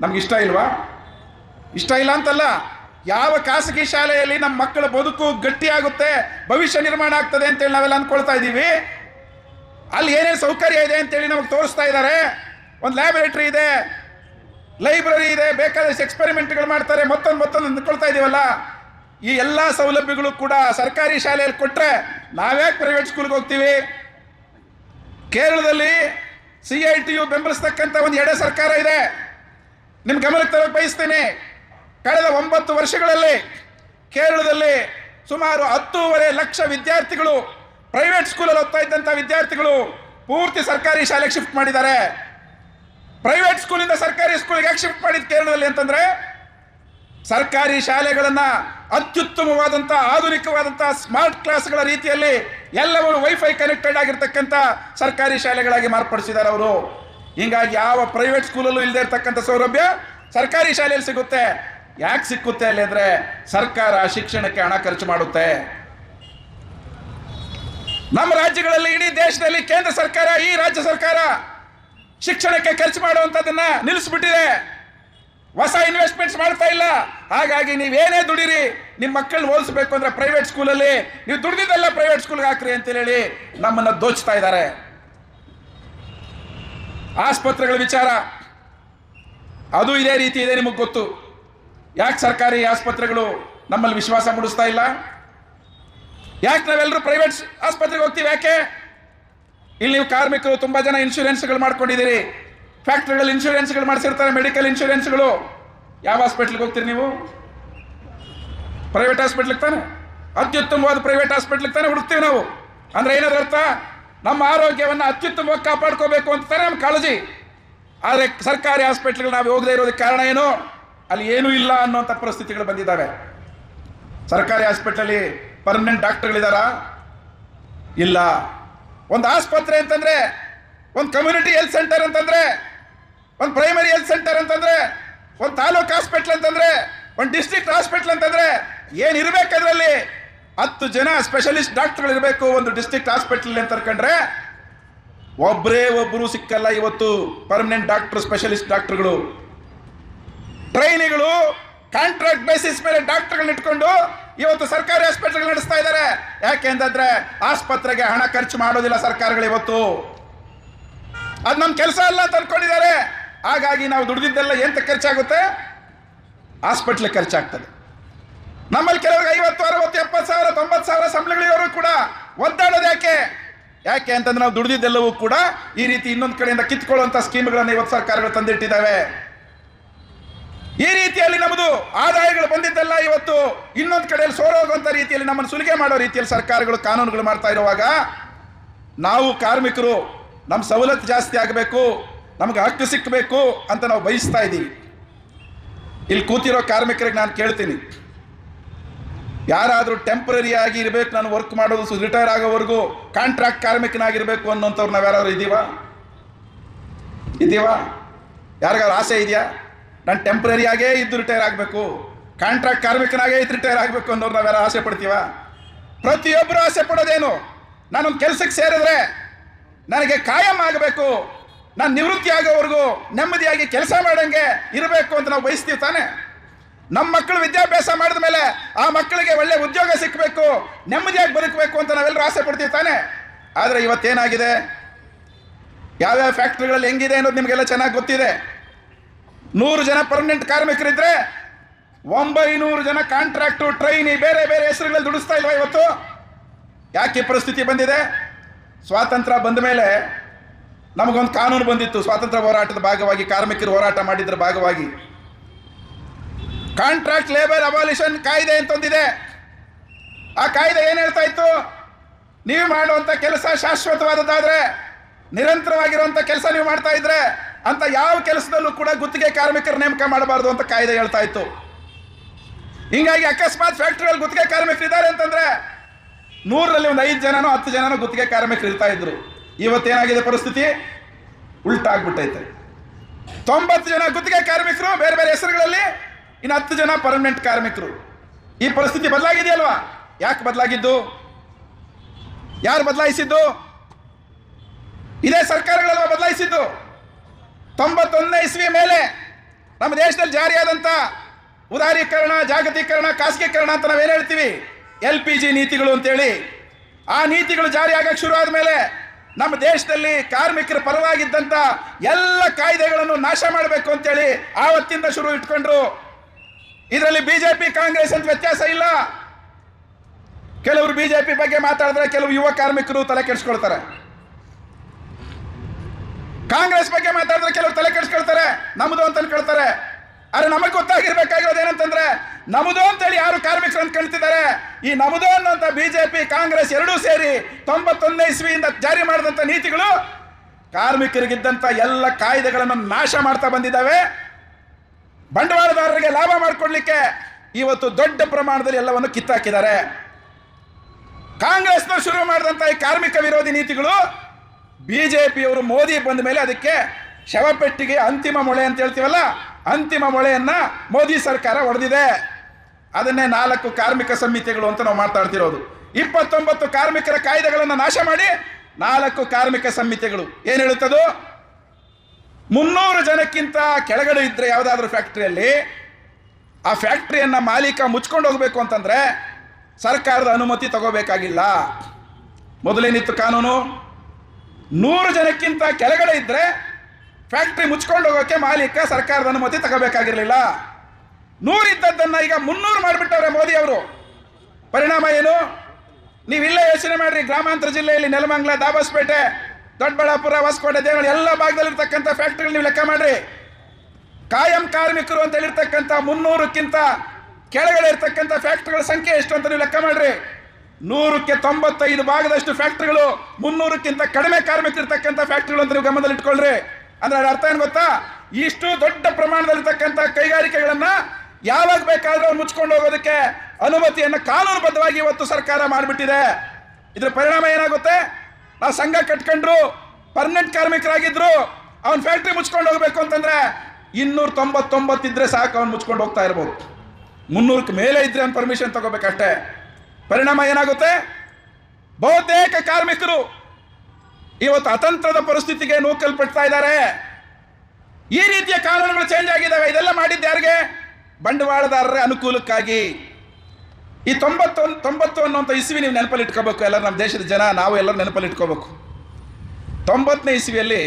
A: ನಮ್ಗೆ ಇಷ್ಟ ಇಲ್ವಾ? ಇಷ್ಟ ಇಲ್ಲ ಅಂತಲ್ಲ, ಯಾವ ಖಾಸಗಿ ಶಾಲೆಯಲ್ಲಿ ನಮ್ಮ ಮಕ್ಕಳ ಬದುಕು ಗಟ್ಟಿಯಾಗುತ್ತೆ, ಭವಿಷ್ಯ ನಿರ್ಮಾಣ ಆಗ್ತದೆ ಅಂತೇಳಿ ನಾವೆಲ್ಲ ಅಂದ್ಕೊಳ್ತಾ ಇದ್ದೀವಿ ಅಲ್ಲಿ ಏನೇನು ಸೌಕರ್ಯ ಇದೆ ಅಂತೇಳಿ ನಮಗೆ ತೋರಿಸ್ತಾ ಇದ್ದಾರೆ ಒಂದು ಲ್ಯಾಬೊರೇಟ್ರಿ ಇದೆ ಲೈಬ್ರರಿ ಇದೆ, ಬೇಕಾದಷ್ಟು ಎಕ್ಸ್ಪೆರಿಮೆಂಟ್ಗಳು ಮಾಡ್ತಾರೆ, ಮತ್ತೊಂದು ಮತ್ತೊಂದು ಅಂದ್ಕೊಳ್ತಾ ಇದೀವಲ್ಲ. ಈ ಎಲ್ಲ ಸೌಲಭ್ಯಗಳು ಕೂಡ ಸರ್ಕಾರಿ ಶಾಲೆಯಲ್ಲಿ ಕೊಟ್ಟರೆ ನಾವ್ಯಾಕೆ ಪ್ರೈವೇಟ್ ಸ್ಕೂಲ್ಗೆ ಹೋಗ್ತೀವಿ? ಕೇರಳದಲ್ಲಿ ಸಿ ಐ ಟಿ ಯು ಬೆಂಬಲಿಸ್ತಕ್ಕಂಥ ಒಂದು ಎಡೆ ಸರ್ಕಾರ ಇದೆ. ನಿಮ್ಮ ಗಮನಕ್ಕೆ ತರಕ್ಕೆ ಬಯಸ್ತೀನಿ. ಕಳೆದ ಒಂಬತ್ತು ವರ್ಷಗಳಲ್ಲಿ ಕೇರಳದಲ್ಲಿ ಸುಮಾರು ಹತ್ತೂವರೆ ಲಕ್ಷ ವಿದ್ಯಾರ್ಥಿಗಳು ಪ್ರೈವೇಟ್ ಸ್ಕೂಲಲ್ಲಿ ಓದ್ತಾ ಇದ್ದಂಥ ವಿದ್ಯಾರ್ಥಿಗಳು ಪೂರ್ತಿ ಸರ್ಕಾರಿ ಶಾಲೆಗೆ ಶಿಫ್ಟ್ ಮಾಡಿದ್ದಾರೆ. ಪ್ರೈವೇಟ್ ಸ್ಕೂಲಿಂದ ಸರ್ಕಾರಿ ಸ್ಕೂಲ್ಗೆ ಯಾಕೆ ಶಿಫ್ಟ್ ಮಾಡಿದ್ದು ಕೇರಳದಲ್ಲಿ ಅಂತಂದ್ರೆ ಸರ್ಕಾರಿ ಶಾಲೆಗಳನ್ನು ಅತ್ಯುತ್ತಮವಾದಂಥ, ಆಧುನಿಕವಾದಂಥ ಸ್ಮಾರ್ಟ್ ಕ್ಲಾಸ್ಗಳ ರೀತಿಯಲ್ಲಿ ಎಲ್ಲವರು ವೈಫೈ ಕನೆಕ್ಟೆಡ್ ಆಗಿರ್ತಕ್ಕಂಥ ಸರ್ಕಾರಿ ಶಾಲೆಗಳಾಗಿ ಮಾರ್ಪಡಿಸಿದ್ದಾರೆ ಅವರು. ಹೀಗಾಗಿ ಯಾವ ಪ್ರೈವೇಟ್ ಸ್ಕೂಲಲ್ಲೂ ಇಲ್ಲದೆ ಇರತಕ್ಕಂಥ ಸೌಲಭ್ಯ ಸರ್ಕಾರಿ ಶಾಲೆಯಲ್ಲಿ ಸಿಗುತ್ತೆ. ಯಾಕೆ ಸಿಕ್ಕುತ್ತೆ ಅಲ್ಲಿ ಅಂದರೆ ಸರ್ಕಾರ ಶಿಕ್ಷಣಕ್ಕೆ ಹಣ ಖರ್ಚು ಮಾಡುತ್ತೆ. ನಮ್ಮ ರಾಜ್ಯಗಳಲ್ಲಿ ಇಡೀ ದೇಶದಲ್ಲಿ ಕೇಂದ್ರ ಸರ್ಕಾರ, ಈ ರಾಜ್ಯ ಸರ್ಕಾರ ಶಿಕ್ಷಣಕ್ಕೆ ಖರ್ಚು ಮಾಡುವಂಥದ್ದನ್ನು ನಿಲ್ಲಿಸ್ಬಿಟ್ಟಿದೆ. ಹೊಸ ಇನ್ವೆಸ್ಟ್ಮೆಂಟ್ಸ್ ಮಾಡ್ತಾ ಇಲ್ಲ. ಹಾಗಾಗಿ ನೀವೇನೇ ದುಡಿರಿ ನಿಮ್ಮ ಮಕ್ಕಳನ್ನ ಓದಿಸ್ಬೇಕು ಅಂದರೆ ಪ್ರೈವೇಟ್ ಸ್ಕೂಲಲ್ಲಿ ನೀವು ದುಡ್ದಿದ್ದೆಲ್ಲ ಪ್ರೈವೇಟ್ ಸ್ಕೂಲ್ಗೆ ಹಾಕ್ರಿ ಅಂತೇಳಿ ನಮ್ಮನ್ನು ದೋಚ್ತಾ ಇದ್ದಾರೆ. ಆಸ್ಪತ್ರೆಗಳ ವಿಚಾರ, ಅದು ಇದೇ ರೀತಿ ಇದೆ ನಿಮಗೆ ಗೊತ್ತು. ಯಾಕೆ ಸರ್ಕಾರಿ ಆಸ್ಪತ್ರೆಗಳು ನಮ್ಮಲ್ಲಿ ವಿಶ್ವಾಸ ಮೂಡಿಸ್ತಾ ಇಲ್ಲ? ಯಾಕೆ ನಾವೆಲ್ಲರೂ ಪ್ರೈವೇಟ್ ಆಸ್ಪತ್ರೆಗೆ ಹೋಗ್ತೀವಿ ಯಾಕೆ? ಇಲ್ಲಿ ನೀವು ಕಾರ್ಮಿಕರು, ತುಂಬ ಜನ ಇನ್ಶೂರೆನ್ಸ್ಗಳು ಮಾಡ್ಕೊಂಡಿದ್ದೀರಿ. ಫ್ಯಾಕ್ಟ್ರಿಗಳಲ್ಲಿ ಇನ್ಶೂರೆನ್ಸ್ಗಳು ಮಾಡಿಸಿರ್ತಾರೆ ಮೆಡಿಕಲ್ ಇನ್ಶೂರೆನ್ಸ್ಗಳು ಯಾವ ಹಾಸ್ಪಿಟ್ಲಿಗೆ ಹೋಗ್ತೀರಿ ನೀವು? ಪ್ರೈವೇಟ್ ಹಾಸ್ಪಿಟ್ಲಿಗೆ ತಾನೆ? ಅತ್ಯುತ್ತಮವಾದ ಪ್ರೈವೇಟ್ ಹಾಸ್ಪಿಟ್ಲಿಗೆ ತಾನೆ ಹುಡುಕ್ತೀವಿ ನಾವು. ಅಂದ್ರೆ ಏನಾದ್ರು ಅರ್ಥ? ನಮ್ಮ ಆರೋಗ್ಯವನ್ನು ಅತ್ಯುತ್ತಮವಾಗಿ ಕಾಪಾಡ್ಕೋಬೇಕು ಅಂತ ತಾನೇ ನಮ್ಮ ಕಾಳಜಿ. ಆದರೆ ಸರ್ಕಾರಿ ಹಾಸ್ಪಿಟ್ಲ್ಗಳು ನಾವು ಹೋಗದೇ ಇರೋದಕ್ಕೆ ಕಾರಣ ಏನು? ಅಲ್ಲಿ ಏನೂ ಇಲ್ಲ ಅನ್ನೋಂಥ ಪರಿಸ್ಥಿತಿಗಳು ಬಂದಿದ್ದಾವೆ. ಸರ್ಕಾರಿ ಹಾಸ್ಪಿಟ್ಲಲ್ಲಿ ಪರ್ಮನೆಂಟ್ ಡಾಕ್ಟರ್ಗಳಿದಾರ? ಇಲ್ಲ. ಒಂದು ಆಸ್ಪತ್ರೆ ಅಂತಂದ್ರೆ, ಒಂದು ಕಮ್ಯುನಿಟಿ ಹೆಲ್ತ್ ಸೆಂಟರ್ ಅಂತಂದ್ರೆ ಒಂದು ಪ್ರೈಮರಿ ಹೆಲ್ತ್ ಸೆಂಟರ್ ಅಂತಂದ್ರೆ, ಒಂದು ತಾಲೂಕ್ ಹಾಸ್ಪಿಟ್ಲ್ ಅಂತಂದ್ರೆ, ಒಂದು ಡಿಸ್ಟ್ರಿಕ್ಟ್ ಹಾಸ್ಪಿಟ್ಲ್ ಅಂತಂದ್ರೆ ಏನ್ ಇರಬೇಕು ಅದರಲ್ಲಿ? ಹತ್ತು ಜನ ಸ್ಪೆಷಲಿಸ್ಟ್ ಡಾಕ್ಟರ್ಗಳು ಇರಬೇಕು ಒಂದು ಡಿಸ್ಟ್ರಿಕ್ಟ್ ಹಾಸ್ಪಿಟ್ಲ್ ಅಂತ ಅನ್ಕೊಂಡ್ರೆ ಒಬ್ಬರೇ ಒಬ್ಬರು ಸಿಕ್ಕಲ್ಲ ಇವತ್ತು ಪರ್ಮನೆಂಟ್ ಡಾಕ್ಟರ್ ಸ್ಪೆಷಲಿಸ್ಟ್ ಡಾಕ್ಟರ್ಗಳು ಟ್ರೈನಿಗಳು ಕಾಂಟ್ರಾಕ್ಟ್ ಬೇಸಿಸ್ ಮೇಲೆ ಡಾಕ್ಟರ್ಗಳನ್ನ ಇಟ್ಕೊಂಡು ಇವತ್ತು ಸರ್ಕಾರಿ ಆಸ್ಪತ್ರೆಗಳು ನಡೆಸ್ತಾ ಇದ್ದಾರೆ ಯಾಕೆ ಅಂತಂದ್ರೆ ಆಸ್ಪತ್ರೆಗೆ ಹಣ ಖರ್ಚು ಮಾಡೋದಿಲ್ಲ ಸರ್ಕಾರಗಳು ಇವತ್ತು. ಅದು ನಮ್ಮ ಕೆಲಸ ಅಲ್ಲ ಅಂತ ಅನ್ಕೊಂಡಿದ್ದಾರೆ. ಹಾಗಾಗಿ ನಾವು ದುಡಿದಿದ್ದೆಲ್ಲ ಎಂತ ಖರ್ಚಾಗುತ್ತೆ? ಹಾಸ್ಪಿಟ್ಲಿಗೆ ಖರ್ಚಾಗ್ತದೆ. ನಮ್ಮಲ್ಲಿ ಕೆಲವ್ರಿಗೆ ಐವತ್ತು, ಅರವತ್ತು, ಎಪ್ಪತ್ತು ಸಾವಿರ, ತೊಂಬತ್ತು ಸಾವಿರ ಸಂಬಳಗಳಿರೋರು ಕೂಡ ಒದ್ದಾಡೋದು ಯಾಕೆ? ಯಾಕೆ ಅಂತಂದ್ರೆ ನಾವು ದುಡಿದಿದ್ದೆಲ್ಲವೂ ಕೂಡ ಈ ರೀತಿ ಇನ್ನೊಂದು ಕಡೆಯಿಂದ ಕಿತ್ಕೊಳ್ಳುವಂಥ ಸ್ಕೀಮ್ಗಳನ್ನು ಇವತ್ತು ಸರ್ಕಾರಗಳು ತಂದಿಟ್ಟಿದ್ದಾವೆ. ಈ ರೀತಿಯಲ್ಲಿ ನಮ್ಮದು ಆದಾಯಗಳು ಬಂದಿದ್ದೆಲ್ಲ ಇವತ್ತು ಇನ್ನೊಂದು ಕಡೆಯಲ್ಲಿ ಸೋರೋಗುವಂಥ ರೀತಿಯಲ್ಲಿ ನಮ್ಮನ್ನು ಸುಲಿಗೆ ಮಾಡೋ ರೀತಿಯಲ್ಲಿ ಸರ್ಕಾರಗಳು ಕಾನೂನುಗಳು ಮಾಡ್ತಾ ಇರುವಾಗ ನಾವು ಕಾರ್ಮಿಕರು ನಮ್ಮ ಸವಲತ್ತು ಜಾಸ್ತಿ ಆಗಬೇಕು. ನಮ್ಗೆ ಹಕ್ಕು ಸಿಕ್ಕಬೇಕು ಅಂತ ನಾವು ಬಯಸ್ತಾ ಇದ್ದೀವಿ. ಇಲ್ಲಿ ಕೂತಿರೋ ಕಾರ್ಮಿಕರಿಗೆ ನಾನು ಕೇಳ್ತೀನಿ. ಯಾರಾದರೂ ಟೆಂಪ್ರರಿ ಆಗಿ ಇರಬೇಕು, ನಾನು ವರ್ಕ್ ಮಾಡೋದು ರಿಟೈರ್ ಆಗೋವರೆಗೂ ಕಾಂಟ್ರಾಕ್ಟ್ ಕಾರ್ಮಿಕನಾಗಿರಬೇಕು ಅನ್ನೋಂಥವ್ರು ನಾವು ಯಾರಾದ್ರು ಇದ್ದೀವಾ? ಇದ್ದೀವಾ? ಯಾರಿಗಾದ್ರು ಆಸೆ ಇದೆಯಾ? ನಾನು ಟೆಂಪ್ರರಿಯಾಗೇ ಇದ್ದು ರಿಟೈರ್ ಆಗಬೇಕು. ಕಾಂಟ್ರಾಕ್ಟ್ ಕಾರ್ಮಿಕನಾಗೇ ಇದ್ದು ರಿಟೈರ್ ಆಗಬೇಕು ಅನ್ನೋರು ನಾವ್ಯಾರ ಆಸೆ ಪಡ್ತೀವ? ಪ್ರತಿಯೊಬ್ಬರು ಆಸೆ ಪಡೋದೇನು? ನಾನೊಂದು ಕೆಲಸಕ್ಕೆ ಸೇರಿದ್ರೆ ನನಗೆ ಕಾಯಂ ಆಗಬೇಕು. ನಾನು ನಿವೃತ್ತಿ ಆಗೋವರೆಗೂ ನೆಮ್ಮದಿಯಾಗಿ ಕೆಲಸ ಮಾಡಂಗೆ ಇರಬೇಕು ಅಂತ ನಾವು ಬಯಸ್ತೀವಿ ತಾನೆ. ನಮ್ಮ ಮಕ್ಕಳು ವಿದ್ಯಾಭ್ಯಾಸ ಮಾಡಿದ ಮೇಲೆ ಆ ಮಕ್ಕಳಿಗೆ ಒಳ್ಳೆ ಉದ್ಯೋಗ ಸಿಕ್ಕಬೇಕು ನೆಮ್ಮದಿಯಾಗಿ ಬದುಕಬೇಕು ಅಂತ ನಾವೆಲ್ಲರೂ ಆಸೆ ಪಡ್ತೀವಿ ತಾನೆ. ಆದರೆ ಇವತ್ತೇನಾಗಿದೆ? ಯಾವ್ಯಾವ ಫ್ಯಾಕ್ಟ್ರಿಗಳಲ್ಲಿ ಹೆಂಗಿದೆ ಅನ್ನೋದು ನಿಮಗೆಲ್ಲ ಚೆನ್ನಾಗಿ ಗೊತ್ತಿದೆ. ನೂರು ಜನ ಪರ್ಮನೆಂಟ್ ಕಾರ್ಮಿಕರಿದ್ದರೆ ಒಂಬೈನೂರು ಜನ ಕಾಂಟ್ರಾಕ್ಟು, ಟ್ರೈನಿ, ಬೇರೆ ಬೇರೆ ಹೆಸರುಗಳಲ್ಲಿ ದುಡಿಸ್ತಾ ಇಲ್ವಾ ಇವತ್ತು? ಯಾಕೆ ಪರಿಸ್ಥಿತಿ ಬಂದಿದೆ? ಸ್ವಾತಂತ್ರ್ಯ ಬಂದ ಮೇಲೆ ನಮಗೊಂದು ಕಾನೂನು ಬಂದಿತ್ತು, ಸ್ವಾತಂತ್ರ್ಯ ಹೋರಾಟದ ಭಾಗವಾಗಿ, ಕಾರ್ಮಿಕರು ಹೋರಾಟ ಮಾಡಿದ್ರ ಭಾಗವಾಗಿ. ಕಾಂಟ್ರಾಕ್ಟ್ ಲೇಬರ್ ಅಬಾಲಿಷನ್ ಕಾಯ್ದೆ ಅಂತ ಒಂದಿದೆ ಆ ಕಾಯ್ದೆ ಏನ್ ಹೇಳ್ತಾ ಇತ್ತು? ನೀವು ಮಾಡುವಂತ ಕೆಲಸ ಶಾಶ್ವತವಾದದ್ದಾದ್ರೆ, ನಿರಂತರವಾಗಿರುವಂತ ಕೆಲಸ ನೀವು ಮಾಡ್ತಾ ಇದ್ರೆ, ಅಂತ ಯಾವ ಕೆಲಸದಲ್ಲೂ ಕೂಡ ಗುತ್ತಿಗೆ ಕಾರ್ಮಿಕರ ನೇಮಕ ಮಾಡಬಾರ್ದು ಅಂತ ಕಾಯ್ದೆ ಹೇಳ್ತಾ ಇತ್ತು. ಹಿಂಗಾಗಿ ಅಕಸ್ಮಾತ್ ಫ್ಯಾಕ್ಟ್ರಿಯಲ್ಲಿ ಗುತ್ತಿಗೆ ಕಾರ್ಮಿಕರು ಇದ್ದಾರೆ ಅಂತಂದ್ರೆ, ನೂರರಲ್ಲಿ ಒಂದು ಐದು ಜನನೋ ಹತ್ತು ಜನನೋ ಗುತ್ತಿಗೆ ಕಾರ್ಮಿಕರು ಇರ್ತಾ ಇದ್ರು. ಇವತ್ತೇನಾಗಿದೆ ಪರಿಸ್ಥಿತಿ? ಉಲ್ಟಾಗ್ಬಿಟ್ಟೈತೆ. ತೊಂಬತ್ತು ಜನ ಗುತ್ತಿಗೆ ಕಾರ್ಮಿಕರು, ಬೇರೆ ಬೇರೆ ಹೆಸರುಗಳಲ್ಲಿ, ಇನ್ನು ಹತ್ತು ಜನ ಪರ್ಮನೆಂಟ್ ಕಾರ್ಮಿಕರು. ಈ ಪರಿಸ್ಥಿತಿ ಬದಲಾಗಿದೆಯಲ್ವಾ? ಯಾಕೆ ಬದಲಾಗಿದ್ದು? ಯಾರು ಬದಲಾಯಿಸಿದ್ದು? ಇದೇ ಸರ್ಕಾರಗಳಲ್ವಾ ಬದಲಾಯಿಸಿದ್ದು? ತೊಂಬತ್ತೊಂದನೇ ಇಸ್ವಿ ಮೇಲೆ ನಮ್ಮ ದೇಶದಲ್ಲಿ ಜಾರಿಯಾದಂಥ ಉದಾರೀಕರಣ, ಜಾಗತೀಕರಣ, ಖಾಸಗೀಕರಣ ಅಂತ ನಾವೇನು ಹೇಳ್ತೀವಿ? ಎಲ್ ಪಿ ಜಿ ನೀತಿಗಳು ಅಂತೇಳಿ. ಆ ನೀತಿಗಳು ಜಾರಿ ಆಗಕ್ಕೆ ಶುರು ಆದಮೇಲೆ ನಮ್ಮ ದೇಶದಲ್ಲಿ ಕಾರ್ಮಿಕರ ಪರವಾಗಿದ್ದಂಥ ಎಲ್ಲ ಕಾಯ್ದೆಗಳನ್ನು ನಾಶ ಮಾಡಬೇಕು ಅಂತೇಳಿ ಆವತ್ತಿಂದ ಶುರು ಇಟ್ಕೊಂಡ್ರು. ಇದರಲ್ಲಿ ಬಿಜೆಪಿ, ಕಾಂಗ್ರೆಸ್ ಅಂತ ವ್ಯತ್ಯಾಸ ಇಲ್ಲ. ಕೆಲವರು ಬಿಜೆಪಿ ಬಗ್ಗೆ ಮಾತಾಡಿದ್ರೆ ಕೆಲವು ಯುವ ಕಾರ್ಮಿಕರು ತಲೆ ಕೆಡಿಸ್ಕೊಳ್ತಾರೆ. ಕಾಂಗ್ರೆಸ್ ಬಗ್ಗೆ ಮಾತಾಡಿದ್ರೆ ಕೆಲವರು ತಲೆ ಕೆಡಿಸ್ಕೊಳ್ತಾರೆ. ನಮ್ಮದು ಅಂತ ಅನ್ಕೊಳ್ತಾರೆ ಆದ್ರೆ ನಮಗೆ ಗೊತ್ತಾಗಿರ್ಬೇಕಾಗಿರೋದು ಏನಂತಂದ್ರೆ, ನಮ್ದು ಅಂತೇಳಿ ಯಾರು ಕಾರ್ಮಿಕರು ಅಂತ ಕೇಳ್ತಿದ್ದಾರೆ ಈ ನಮ್ದು ಅನ್ನೋಂಥ ಬಿಜೆಪಿ, ಕಾಂಗ್ರೆಸ್ ಎರಡೂ ಸೇರಿ ತೊಂಬತ್ತೊಂದನೇ ಇಸ್ವಿಯಿಂದ ಜಾರಿ ಮಾಡಿದಂಥ ನೀತಿಗಳು ಕಾರ್ಮಿಕರಿಗಿದ್ದಂಥ ಎಲ್ಲ ಕಾಯ್ದೆಗಳನ್ನು ನಾಶ ಮಾಡ್ತಾ ಬಂದಿದ್ದಾವೆ. ಬಂಡವಾಳದಾರರಿಗೆ ಲಾಭ ಮಾಡಿಕೊಡ್ಲಿಕ್ಕೆ ಇವತ್ತು ದೊಡ್ಡ ಪ್ರಮಾಣದಲ್ಲಿ ಎಲ್ಲವನ್ನು ಕಿತ್ತಾಕಿದ್ದಾರೆ. ಕಾಂಗ್ರೆಸ್ನವರು ಶುರು ಮಾಡಿದಂಥ ಈ ಕಾರ್ಮಿಕ ವಿರೋಧಿ ನೀತಿಗಳು ಬಿಜೆಪಿಯವರು ಮೋದಿ ಬಂದ ಮೇಲೆ ಅದಕ್ಕೆ ಶವಪೆಟ್ಟಿಗೆ ಅಂತಿಮ ಮೊಳೆ ಅಂತ ಹೇಳ್ತೀವಲ್ಲ ಅಂತಿಮ ಮೊಳೆಯನ್ನ ಮೋದಿ ಸರ್ಕಾರ ಹೊಡೆದಿದೆ ಅದನ್ನೇ ನಾಲ್ಕು ಕಾರ್ಮಿಕ ಸಮಿತಿಗಳು ಅಂತ ನಾವು ಮಾತಾಡ್ತಿರೋದು ಇಪ್ಪತ್ತೊಂಬತ್ತು ಕಾರ್ಮಿಕರ ಕಾಯ್ದೆಗಳನ್ನು ನಾಶ ಮಾಡಿ ನಾಲ್ಕು ಕಾರ್ಮಿಕ ಸಮಿತಿಗಳು. ಏನು ಹೇಳುತ್ತದು? ಮುನ್ನೂರು ಜನಕ್ಕಿಂತ ಕೆಳಗಡೆ ಇದ್ರೆ ಯಾವುದಾದ್ರೂ ಫ್ಯಾಕ್ಟ್ರಿಯಲ್ಲಿ ಆ ಫ್ಯಾಕ್ಟ್ರಿಯನ್ನ ಮಾಲೀಕ ಮುಚ್ಕೊಂಡು ಹೋಗ್ಬೇಕು ಅಂತಂದ್ರೆ ಸರ್ಕಾರದ ಅನುಮತಿ ತಗೋಬೇಕಾಗಿಲ್ಲ. ಮೊದಲೇನಿತ್ತು ಕಾನೂನು? ನೂರು ಜನಕ್ಕಿಂತ ಕೆಳಗಡೆ ಇದ್ರೆ ಫ್ಯಾಕ್ಟ್ರಿ ಮುಚ್ಕೊಂಡು ಹೋಗೋಕ್ಕೆ ಮಾಲೀಕ ಸರ್ಕಾರದ ಅನುಮತಿ ತಗೋಬೇಕಾಗಿರಲಿಲ್ಲ. ನೂರಿದ್ದದ್ದನ್ನು ಈಗ ಮುನ್ನೂರು ಮಾಡಿಬಿಟ್ಟವ್ರೆ ಮೋದಿ ಅವರು. ಪರಿಣಾಮ ಏನು? ನೀವಿಲ್ಲೇ ಯೋಚನೆ ಮಾಡ್ರಿ, ಗ್ರಾಮಾಂತರ ಜಿಲ್ಲೆಯಲ್ಲಿ ನೆಲಮಂಗ್ಲ, ದಾಬಸ್ಪೇಟೆ, ದೊಡ್ಡಬಳ್ಳಾಪುರ, ಹೊಸಕೋಟೆ ದೇವಳ ಎಲ್ಲ ಭಾಗದಲ್ಲಿರ್ತಕ್ಕಂಥ ಫ್ಯಾಕ್ಟ್ರಿಗಳು ನೀವು ಲೆಕ್ಕ ಮಾಡ್ರಿ. ಕಾಯಂ ಕಾರ್ಮಿಕರು ಅಂತ ಹೇಳಿರ್ತಕ್ಕಂಥ ಮುನ್ನೂರಕ್ಕಿಂತ ಕೆಳಗಡೆ ಇರ್ತಕ್ಕಂಥ ಫ್ಯಾಕ್ಟ್ರಿಗಳ ಸಂಖ್ಯೆ ಎಷ್ಟು ಅಂತ ನೀವು ಲೆಕ್ಕ ಮಾಡ್ರಿ. ನೂರಕ್ಕೆ ತೊಂಬತ್ತೈದು ಭಾಗದಷ್ಟು ಫ್ಯಾಕ್ಟ್ರಿಗಳು ಮುನ್ನೂರಕ್ಕಿಂತ ಕಡಿಮೆ ಕಾರ್ಮಿಕರು ಇರ್ತಕ್ಕಂಥ ಫ್ಯಾಕ್ಟ್ರಿಗಳು ಅಂತ ನೀವು ಗಮನದಲ್ಲಿ ಇಟ್ಕೊಳ್ರಿ ಅಂದ್ರೆ ಅದರ ಅರ್ಥ ಏನು ಗೊತ್ತಾ? ಇಷ್ಟು ದೊಡ್ಡ ಪ್ರಮಾಣದಲ್ಲಿರ್ತಕ್ಕಂಥ ಕೈಗಾರಿಕೆಗಳನ್ನ ಯಾವಾಗ ಬೇಕಾದರೂ ಮುಚ್ಕೊಂಡು ಹೋಗೋದಕ್ಕೆ ಅನುಮತಿಯನ್ನು ಕಾನೂನುಬದ್ಧವಾಗಿ ಇವತ್ತು ಸರ್ಕಾರ ಮಾಡಿಬಿಟ್ಟಿದೆ. ಇದ್ರ ಪರಿಣಾಮ ಏನಾಗುತ್ತೆ? ನಾವು ಸಂಘ ಕಟ್ಕೊಂಡ್ರು ಪರ್ಮನೆಂಟ್ ಕಾರ್ಮಿಕರಾಗಿದ್ರು, ಅವ್ನ ಫ್ಯಾಕ್ಟ್ರಿ ಮುಚ್ಕೊಂಡು ಹೋಗ್ಬೇಕು ಅಂತಂದ್ರೆ ಇನ್ನೂರ ತೊಂಬತ್ತೊಂಬತ್ತು ಇದ್ರೆ ಸಾಕು, ಅವ್ನು ಮುಚ್ಕೊಂಡು ಹೋಗ್ತಾ ಇರ್ಬೋದು. ಮುನ್ನೂರಕ್ಕೆ ಮೇಲೆ ಇದ್ರೆ ಅವ್ನು ಪರ್ಮಿಷನ್ ತಗೋಬೇಕಷ್ಟೇ. ಪರಿಣಾಮ ಏನಾಗುತ್ತೆ? ಬಹುತೇಕ ಕಾರ್ಮಿಕರು ಇವತ್ತು ಅತಂತ್ರದ ಪರಿಸ್ಥಿತಿಗೆ ನೂಕಲ್ಪಡ್ತಾ ಇದ್ದಾರೆ. ಈ ರೀತಿಯ ಕಾನೂನುಗಳು ಚೇಂಜ್ ಆಗಿದ್ದಾವೆ. ಇದೆಲ್ಲ ಮಾಡಿದ್ದು ಯಾರಿಗೆ? ಬಂಡವಾಳದಾರರ ಅನುಕೂಲಕ್ಕಾಗಿ. ಈ ತೊಂಬತ್ತೊಂದು ತೊಂಬತ್ತು ಅನ್ನುವಂಥ ಇಸ್ವಿ ನೀವು ನೆನಪಲ್ಲಿ ಇಟ್ಕೋಬೇಕು. ಎಲ್ಲ ನಮ್ಮ ದೇಶದ ಜನ, ನಾವು ಎಲ್ಲರೂ ನೆನಪಲ್ಲಿ ಇಟ್ಕೋಬೇಕು. ತೊಂಬತ್ತನೇ ಇಸ್ವಿಯಲ್ಲಿ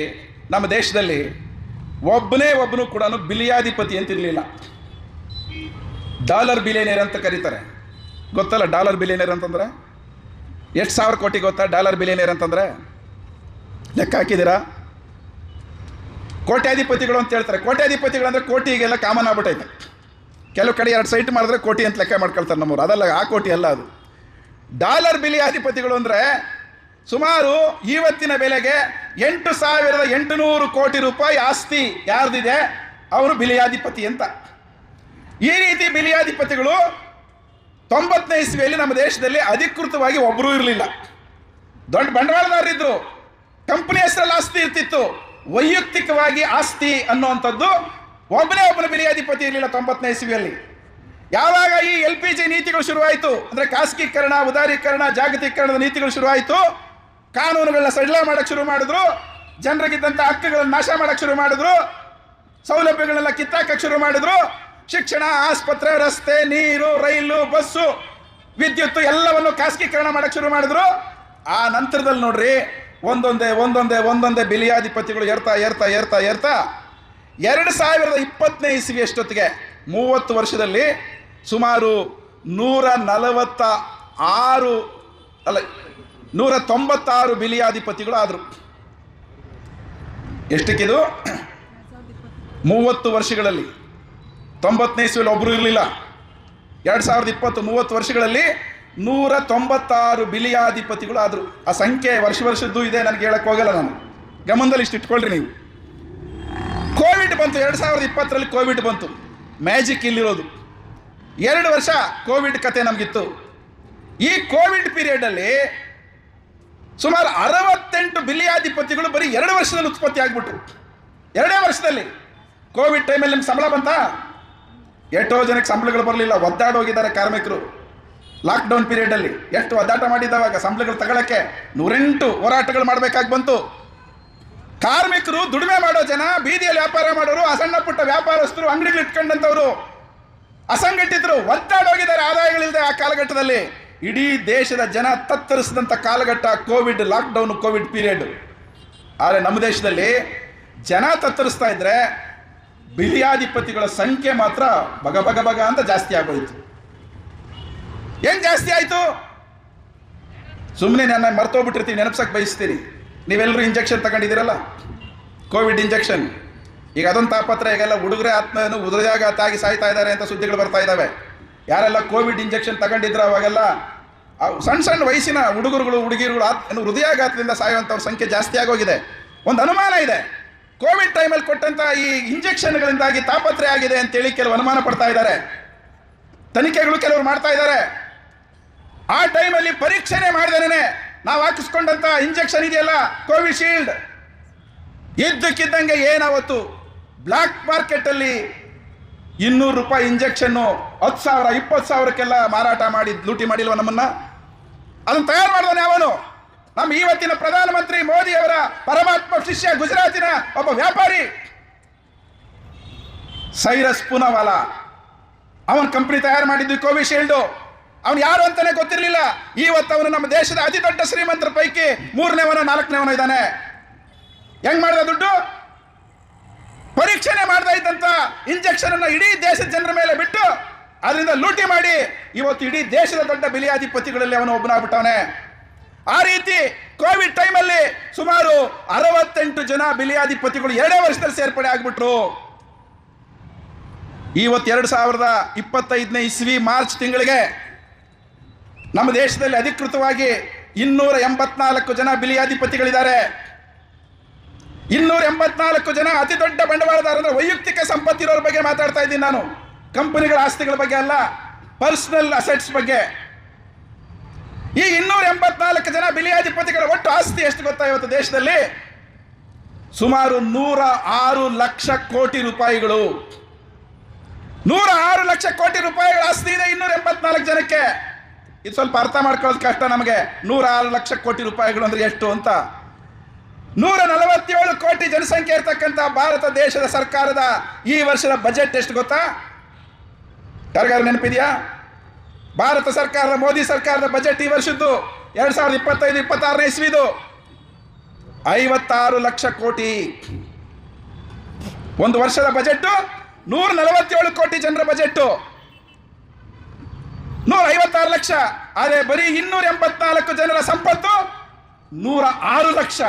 A: ನಮ್ಮ ದೇಶದಲ್ಲಿ ಒಬ್ಬನೇ ಒಬ್ಬನು ಕೂಡ ಬಿಲಿಯಾಧಿಪತಿ ಅಂತಿರಲಿಲ್ಲ. ಡಾಲರ್ ಬಿಲಿಯನೇರ್ ಅಂತ ಕರೀತಾರೆ. ಗೊತ್ತಲ್ಲ ಡಾಲರ್ ಬಿಲಿಯನೇರ್ ಅಂತಂದ್ರೆ? ಎಷ್ಟು ಸಾವಿರ ಕೋಟಿ ಗೊತ್ತಾ ಡಾಲರ್ ಬಿಲಿಯನೇರ್ ಅಂತಂದ್ರೆ? ಲೆಕ್ಕ ಹಾಕಿದ್ದೀರಾ? ಕೋಟ್ಯಾಧಿಪತಿಗಳು ಅಂತ ಹೇಳ್ತಾರೆ. ಕೋಟ್ಯಾಧಿಪತಿಗಳು ಅಂದರೆ ಕೋಟಿಗೆಲ್ಲ ಕಾಮನ್ ಆಗ್ಬಿಟ್ಟೈತೆ. ಕೆಲವು ಕಡೆ ಎರಡು ಸೈಟ್ ಮಾಡಿದ್ರೆ ಕೋಟಿ ಅಂತ ಲೆಕ್ಕ ಮಾಡ್ಕೊಳ್ತಾರೆ ನಮ್ಮವ್ರು. ಅದಲ್ಲ ಆ ಕೋಟಿ ಅಲ್ಲ ಅದು. ಡಾಲರ್ ಬಿಲಿಯಾಧಿಪತಿಗಳು ಅಂದರೆ ಸುಮಾರು ಇವತ್ತಿನ ಬೆಲೆಗೆ ಎಂಟು ಸಾವಿರದ ಎಂಟುನೂರು ಕೋಟಿ ರೂಪಾಯಿ ಆಸ್ತಿ ಯಾರ್ದಿದೆ? ಅವರು ಬಿಲಿಯಾಧಿಪತಿ ಅಂತ. ಈ ರೀತಿ ಬಿಲಿಯಾಧಿಪತಿಗಳು ತೊಂಬತ್ತನೇ ಇಸ್ವಿಯಲ್ಲಿ ನಮ್ಮ ದೇಶದಲ್ಲಿ ಅಧಿಕೃತವಾಗಿ ಒಬ್ಬರೂ ಇರಲಿಲ್ಲ. ದೊಡ್ಡ ಬಂಡವಾಳದಾರರಿದ್ರು. ಕಂಪನಿ ಹೆಸರಲ್ಲಿ ಆಸ್ತಿ ಇರ್ತಿತ್ತು. ವೈಯಕ್ತಿಕವಾಗಿ ಆಸ್ತಿ ಅನ್ನುವಂಥದ್ದು ಒಬ್ಬನೇ ಒಬ್ಬನ ಬಿರಿಯಾಧಿಪತಿ ಇರಲಿಲ್ಲ ತೊಂಬತ್ತನೇ ಇಸ್ವಿಯಲ್ಲಿ. ಯಾವಾಗ ಈ ಎಲ್ ಪಿ ಜಿ ನೀತಿಗಳು ಶುರುವಾಯಿತು, ಅಂದರೆ ಖಾಸಗೀಕರಣ, ಉದಾರೀಕರಣ, ಜಾಗತೀಕರಣದ ನೀತಿಗಳು ಶುರುವಾಯಿತು, ಕಾನೂನುಗಳನ್ನ ಸಡಿಲ ಮಾಡಕ್ಕೆ ಶುರು ಮಾಡಿದ್ರು ಜನರಿಗಿದ್ದಂಥ ಹಕ್ಕುಗಳನ್ನು ನಾಶ ಮಾಡಕ್ಕೆ ಶುರು ಮಾಡಿದ್ರು, ಸೌಲಭ್ಯಗಳನ್ನೆಲ್ಲ ಕಿತ್ತಾಕಕ್ಕೆ ಶುರು ಮಾಡಿದ್ರು, ಶಿಕ್ಷಣ, ಆಸ್ಪತ್ರೆ, ರಸ್ತೆ, ನೀರು, ರೈಲು, ಬಸ್ಸು ವಿದ್ಯುತ್ ಎಲ್ಲವನ್ನು ಖಾಸಗೀಕರಣ ಮಾಡಕ್ಕೆ ಶುರು ಮಾಡಿದ್ರು. ಆ ನಂತರದಲ್ಲಿ ನೋಡ್ರಿ ಒಂದೊಂದೇ ಒಂದೊಂದೇ ಒಂದೊಂದೇ ಬಿಲಿಯಾಧಿಪತಿಗಳು ಏರ್ತಾ ಏರ್ತಾ ಏರ್ತಾ ಏರ್ತಾ ಎರಡು ಸಾವಿರದ ಇಪ್ಪತ್ತನೇ ಇಸ್ವಿ ಎಷ್ಟೊತ್ತಿಗೆ? ಮೂವತ್ತು ವರ್ಷದಲ್ಲಿ ಸುಮಾರು ನೂರ ನಲವತ್ತ ಆರು, ಅಲ್ಲ, ನೂರ ತೊಂಬತ್ತಾರು ಬಿಲಿಯಾಧಿಪತಿಗಳು ಆದರು. ಎಷ್ಟಕ್ಕಿದು? ಮೂವತ್ತು ವರ್ಷಗಳಲ್ಲಿ. ತೊಂಬತ್ತನೇ ಇಸ್ವಿಯಲ್ಲಿ ಒಬ್ಬರು ಇರಲಿಲ್ಲ. ಎರಡು ಸಾವಿರದ ಇಪ್ಪತ್ತು, ಮೂವತ್ತು ವರ್ಷಗಳಲ್ಲಿ ನೂರ ತೊಂಬತ್ತಾರು ಬಿಲಿಯಾಧಿಪತಿಗಳು ಆದರು. ಆ ಸಂಖ್ಯೆ ವರ್ಷ ವರ್ಷದ್ದು ಇದೆ, ನನಗೆ ಹೇಳಕ್ಕೆ ಹೋಗಲ್ಲ ನಾನು. ಗಮನದಲ್ಲಿ ಇಷ್ಟು ಇಟ್ಕೊಳ್ರಿ ನೀವು. ಕೋವಿಡ್ ಬಂತು, ಎರಡು ಸಾವಿರದ ಇಪ್ಪತ್ತರಲ್ಲಿ ಕೋವಿಡ್ ಬಂತು. ಮ್ಯಾಜಿಕ್ ಇಲ್ಲಿರೋದು. ಎರಡು ವರ್ಷ ಕೋವಿಡ್ ಕತೆ ನಮಗಿತ್ತು. ಈ ಕೋವಿಡ್ ಪೀರಿಯಡಲ್ಲಿ ಸುಮಾರು ಅರವತ್ತೆಂಟು ಬಿಲಿಯಾಧಿಪತಿಗಳು ಬರೀ ಎರಡು ವರ್ಷದಲ್ಲಿ ಉತ್ಪತ್ತಿ ಆಗಿಬಿಟ್ರು. ಎರಡೇ ವರ್ಷದಲ್ಲಿ. ಕೋವಿಡ್ ಟೈಮಲ್ಲಿ ನಿಮ್ಗೆ ಸಂಬಳ ಬಂತಾ? ಎಷ್ಟೋ ಜನಕ್ಕೆ ಸಂಬಳಗಳು ಬರಲಿಲ್ಲ, ಒದ್ದಾಡೋಗಿದ್ದಾರೆ ಕಾರ್ಮಿಕರು. ಲಾಕ್ಡೌನ್ ಪೀರಿಯಡಲ್ಲಿ ಎಷ್ಟು ಒದ್ದಾಟ ಮಾಡಿದವಾಗ ಸಂಬಳಗಳು ತಗೊಳಕ್ಕೆ ನೂರೆಂಟು ಹೋರಾಟಗಳು ಮಾಡಬೇಕಾಗಿ ಬಂತು. ಕಾರ್ಮಿಕರು ದುಡಿಮೆ ಮಾಡೋ ಜನ, ಬೀದಿಯಲ್ಲಿ ವ್ಯಾಪಾರ ಮಾಡೋರು, ಆ ಸಣ್ಣ ಪುಟ್ಟ ವ್ಯಾಪಾರಸ್ಥರು, ಅಂಗಡಿಗಳು ಇಟ್ಕೊಂಡಂಥವ್ರು. ಅಸಂಘಟಿತರು ಒದ್ದಾಡೋಗಿದ್ದಾರೆ ಆದಾಯಗಳಿಲ್ಲದೆ ಆ ಕಾಲಘಟ್ಟದಲ್ಲಿ. ಇಡೀ ದೇಶದ ಜನ ತತ್ತರಿಸಿದಂತ ಕಾಲಘಟ್ಟ ಕೋವಿಡ್ ಲಾಕ್ಡೌನ್ ಕೋವಿಡ್ ಪೀರಿಯಡ್ ಆದರೆ ನಮ್ಮ ದೇಶದಲ್ಲಿ ಜನ ತತ್ತರಿಸ್ತಾ ಇದ್ರೆ ಬಿಲಿಯಾಧಿಪತಿಗಳ ಸಂಖ್ಯೆ ಮಾತ್ರ ಬಗ ಬಗ ಬಗ ಅಂತ ಜಾಸ್ತಿ ಆಗೋಯ್ತು. ಹೆಂಗ್ ಜಾಸ್ತಿ ಆಯ್ತು? ಸುಮ್ಮನೆ ನನ್ನ ಮರ್ತೋಗ್ಬಿಟ್ಟಿರ್ತೀನಿ ನೆನಪ್ಸಕ್ಕೆ ಬಯಸ್ತೀನಿ. ನೀವೆಲ್ಲರೂ ಇಂಜೆಕ್ಷನ್ ತಗೊಂಡಿದ್ದೀರಲ್ಲ? ಕೋವಿಡ್ ಇಂಜೆಕ್ಷನ್ ಈಗ ಅದೊಂದು ತಾಪತ್ರ, ಈಗೆಲ್ಲ ಹುಡುಗರೇ ಆತ್ಮ ಹೃದಯಾಘಾತ ಆಗಿ ಸಾಯ್ತಾ ಇದ್ದಾರೆ ಅಂತ ಸುದ್ದಿಗಳು ಬರ್ತಾ ಇದ್ದಾವೆ ಯಾರೆಲ್ಲ ಕೋವಿಡ್ ಇಂಜೆಕ್ಷನ್ ತಗೊಂಡಿದ್ರು ಅವಾಗೆಲ್ಲ ಸಣ್ಣ ಸಣ್ಣ ವಯಸ್ಸಿನ ಹುಡುಗರುಗಳು, ಹುಡುಗಿರುಗಳು ಆತ್ ಹೃದಯಾಘಾತದಿಂದ ಸಾಯುವಂಥವ್ರ ಸಂಖ್ಯೆ ಜಾಸ್ತಿ ಆಗೋಗಿದೆ. ಒಂದು ಅನುಮಾನ ಇದೆ. ಕೋವಿಡ್ ಟೈಮಲ್ಲಿ ಕೊಟ್ಟಂತ ಈ ಇಂಜೆಕ್ಷನ್ಗಳಿಂದಾಗಿ ತಾಪತ್ರೆ ಆಗಿದೆ ಅಂತೇಳಿ ಕೆಲವು ಅನುಮಾನ ಪಡ್ತಾ ಇದ್ದಾರೆ. ತನಿಖೆಗಳು ಕೆಲವರು ಮಾಡ್ತಾ ಇದ್ದಾರೆ. ಆ ಟೈಮಲ್ಲಿ ಪರೀಕ್ಷೆನೆ ಮಾಡಿದನೇ ನಾವು ಹಾಕಿಸ್ಕೊಂಡಂತ ಇಂಜೆಕ್ಷನ್ ಇದೆಯಲ್ಲ, ಕೋವಿಶೀಲ್ಡ್. ಇದ್ದಕ್ಕಿದ್ದಂಗೆ ಏನಾವತ್ತು? ಬ್ಲ್ಯಾಕ್ ಮಾರ್ಕೆಟಲ್ಲಿ ಇನ್ನೂರು ರೂಪಾಯಿ ಇಂಜೆಕ್ಷನ್ನು ಹತ್ತು ಸಾವಿರ, ಇಪ್ಪತ್ತು ಸಾವಿರಕ್ಕೆಲ್ಲ ಮಾರಾಟ ಮಾಡಿ ಲೂಟಿ ಮಾಡಿಲ್ವ ನಮ್ಮನ್ನ? ಅದನ್ನು ತಯಾರು ಮಾಡಿದಾನೆ ಅವನು. ನಮ್ಮ ಇವತ್ತಿನ ಪ್ರಧಾನಮಂತ್ರಿ ಮೋದಿ ಅವರ ಪರಮಾತ್ಮ ಶಿಷ್ಯ ಗುಜರಾತಿನ ಒಬ್ಬ ವ್ಯಾಪಾರಿ. ಸೈರಸ್ ಪುನವಾಲ. ಅವನ ಕಂಪ್ನಿ ತಯಾರು ಮಾಡಿದ್ದು ಕೋವಿಶೀಲ್ಡು. ಅವನು ಯಾರು ಅಂತಾನೆ ಗೊತ್ತಿರಲಿಲ್ಲ. ಇವತ್ತು ಅವನು ನಮ್ಮ ದೇಶದ ಅತಿ ದೊಡ್ಡ ಶ್ರೀಮಂತರ ಪೈಕಿ ಮೂರನೇವನ, ನಾಲ್ಕನೇವನ ಇದ್ದಾನೆ. ಹೆಂಗ್ ಮಾಡಿದ ದುಡ್ಡು? ಪರೀಕ್ಷೆನೆ ಮಾಡ್ತಾ ಇದ್ದಂತ ಇಂಜೆಕ್ಷನ್ ಅನ್ನ ಇಡೀ ದೇಶದ ಜನರ ಮೇಲೆ ಬಿಟ್ಟು ಅದರಿಂದ ಲೂಟಿ ಮಾಡಿ ಇವತ್ತು ಇಡೀ ದೇಶದ ದೊಡ್ಡ ಬಿಲಿಯಾಧಿಪತಿಗಳಲ್ಲಿ ಅವನು ಒಬ್ಬನಾಗ್ಬಿಟ್ಟವನೆ. ಆ ರೀತಿ ಕೋವಿಡ್ ಟೈಮಲ್ಲಿ ಸುಮಾರು ಅರವತ್ತೆಂಟು ಜನ ಬಿಲಿಯಾಧಿಪತಿಗಳು ಎರಡೇ ವರ್ಷದಲ್ಲಿ ಸೇರ್ಪಡೆ ಆಗ್ಬಿಟ್ರು. ಇವತ್ತು ಎರಡು ಸಾವಿರದ ಇಪ್ಪತ್ತೈದನೇ ಇಸ್ವಿ ಮಾರ್ಚ್ ತಿಂಗಳಿಗೆ ನಮ್ಮ ದೇಶದಲ್ಲಿ ಅಧಿಕೃತವಾಗಿ ಇನ್ನೂರ ಎಂಬತ್ನಾಲ್ಕು ಜನ ಬಿಲಿಯಾಧಿಪತಿಗಳಿದ್ದಾರೆ. ಇನ್ನೂರ ಎಂಬತ್ನಾಲ್ಕು ಜನ ಅತಿ ದೊಡ್ಡ ಬಂಡವಾಳದಾರ ಅಂದ್ರೆ ವೈಯಕ್ತಿಕ ಸಂಪತ್ತಿರೋರ ಬಗ್ಗೆ ಮಾತಾಡ್ತಾ ಇದ್ದೀನಿ ನಾನು. ಕಂಪನಿಗಳ ಆಸ್ತಿಗಳ ಬಗ್ಗೆ ಅಲ್ಲ, ಪರ್ಸನಲ್ ಅಸೆಟ್ಸ್ ಬಗ್ಗೆ. ಈ ಇನ್ನೂರ ಎಂಬತ್ನಾಲ್ಕು ಜನ ಬಿಲಿಯಾಧಿಪತಿಗಳ ಒಟ್ಟು ಆಸ್ತಿ ಎಷ್ಟು ಗೊತ್ತಾ ಇವತ್ತು ದೇಶದಲ್ಲಿ? ಸುಮಾರು ನೂರ ಆರು ಲಕ್ಷ ಕೋಟಿ ರೂಪಾಯಿಗಳು. ನೂರ ಆರು ಲಕ್ಷ ಕೋಟಿ ರೂಪಾಯಿಗಳ ಆಸ್ತಿ ಇದೆ ಇನ್ನೂರ ಎಂಬತ್ನಾಲ್ಕು ಜನಕ್ಕೆ. ಇದು ಸ್ವಲ್ಪ ಅರ್ಥ ಮಾಡ್ಕೊಳ್ಳೋದು ಕಷ್ಟ ನಮಗೆ. ನೂರಾರು ಲಕ್ಷ ಕೋಟಿ ರೂಪಾಯಿಗಳು ಅಂದ್ರೆ ಎಷ್ಟು ಅಂತ. ನೂರ ನಲವತ್ತೇಳು ಕೋಟಿ ಜನಸಂಖ್ಯೆ ಇರ್ತಕ್ಕಂಥ ಭಾರತ ದೇಶದ ಸರ್ಕಾರದ ಈ ವರ್ಷದ ಬಜೆಟ್ ಎಷ್ಟು ಗೊತ್ತಾ? ಯಾರಿಗಾರು ನೆನಪಿದೆಯಾ? ಭಾರತ ಸರ್ಕಾರದ, ಮೋದಿ ಸರ್ಕಾರದ ಬಜೆಟ್ ಈ ವರ್ಷದ್ದು ಎರಡ್ ಸಾವಿರದ ಇಪ್ಪತ್ತೈದು, ಇಪ್ಪತ್ತಾರನೇ ಇಸ್ವಿದು. ಐವತ್ತಾರು ಲಕ್ಷ ಕೋಟಿ. ಒಂದು ವರ್ಷದ ಬಜೆಟ್ ನೂರ ನಲವತ್ತೇಳು ಕೋಟಿ ಜನರ ಬಜೆಟ್ ನೂರ ಐವತ್ತಾರು ಲಕ್ಷ. ಆದರೆ ಬರೀ ಇನ್ನೂರ ಎಂಬತ್ನಾಲ್ಕು ಜನರ ಸಂಪತ್ತು ನೂರ ಆರು ಲಕ್ಷ.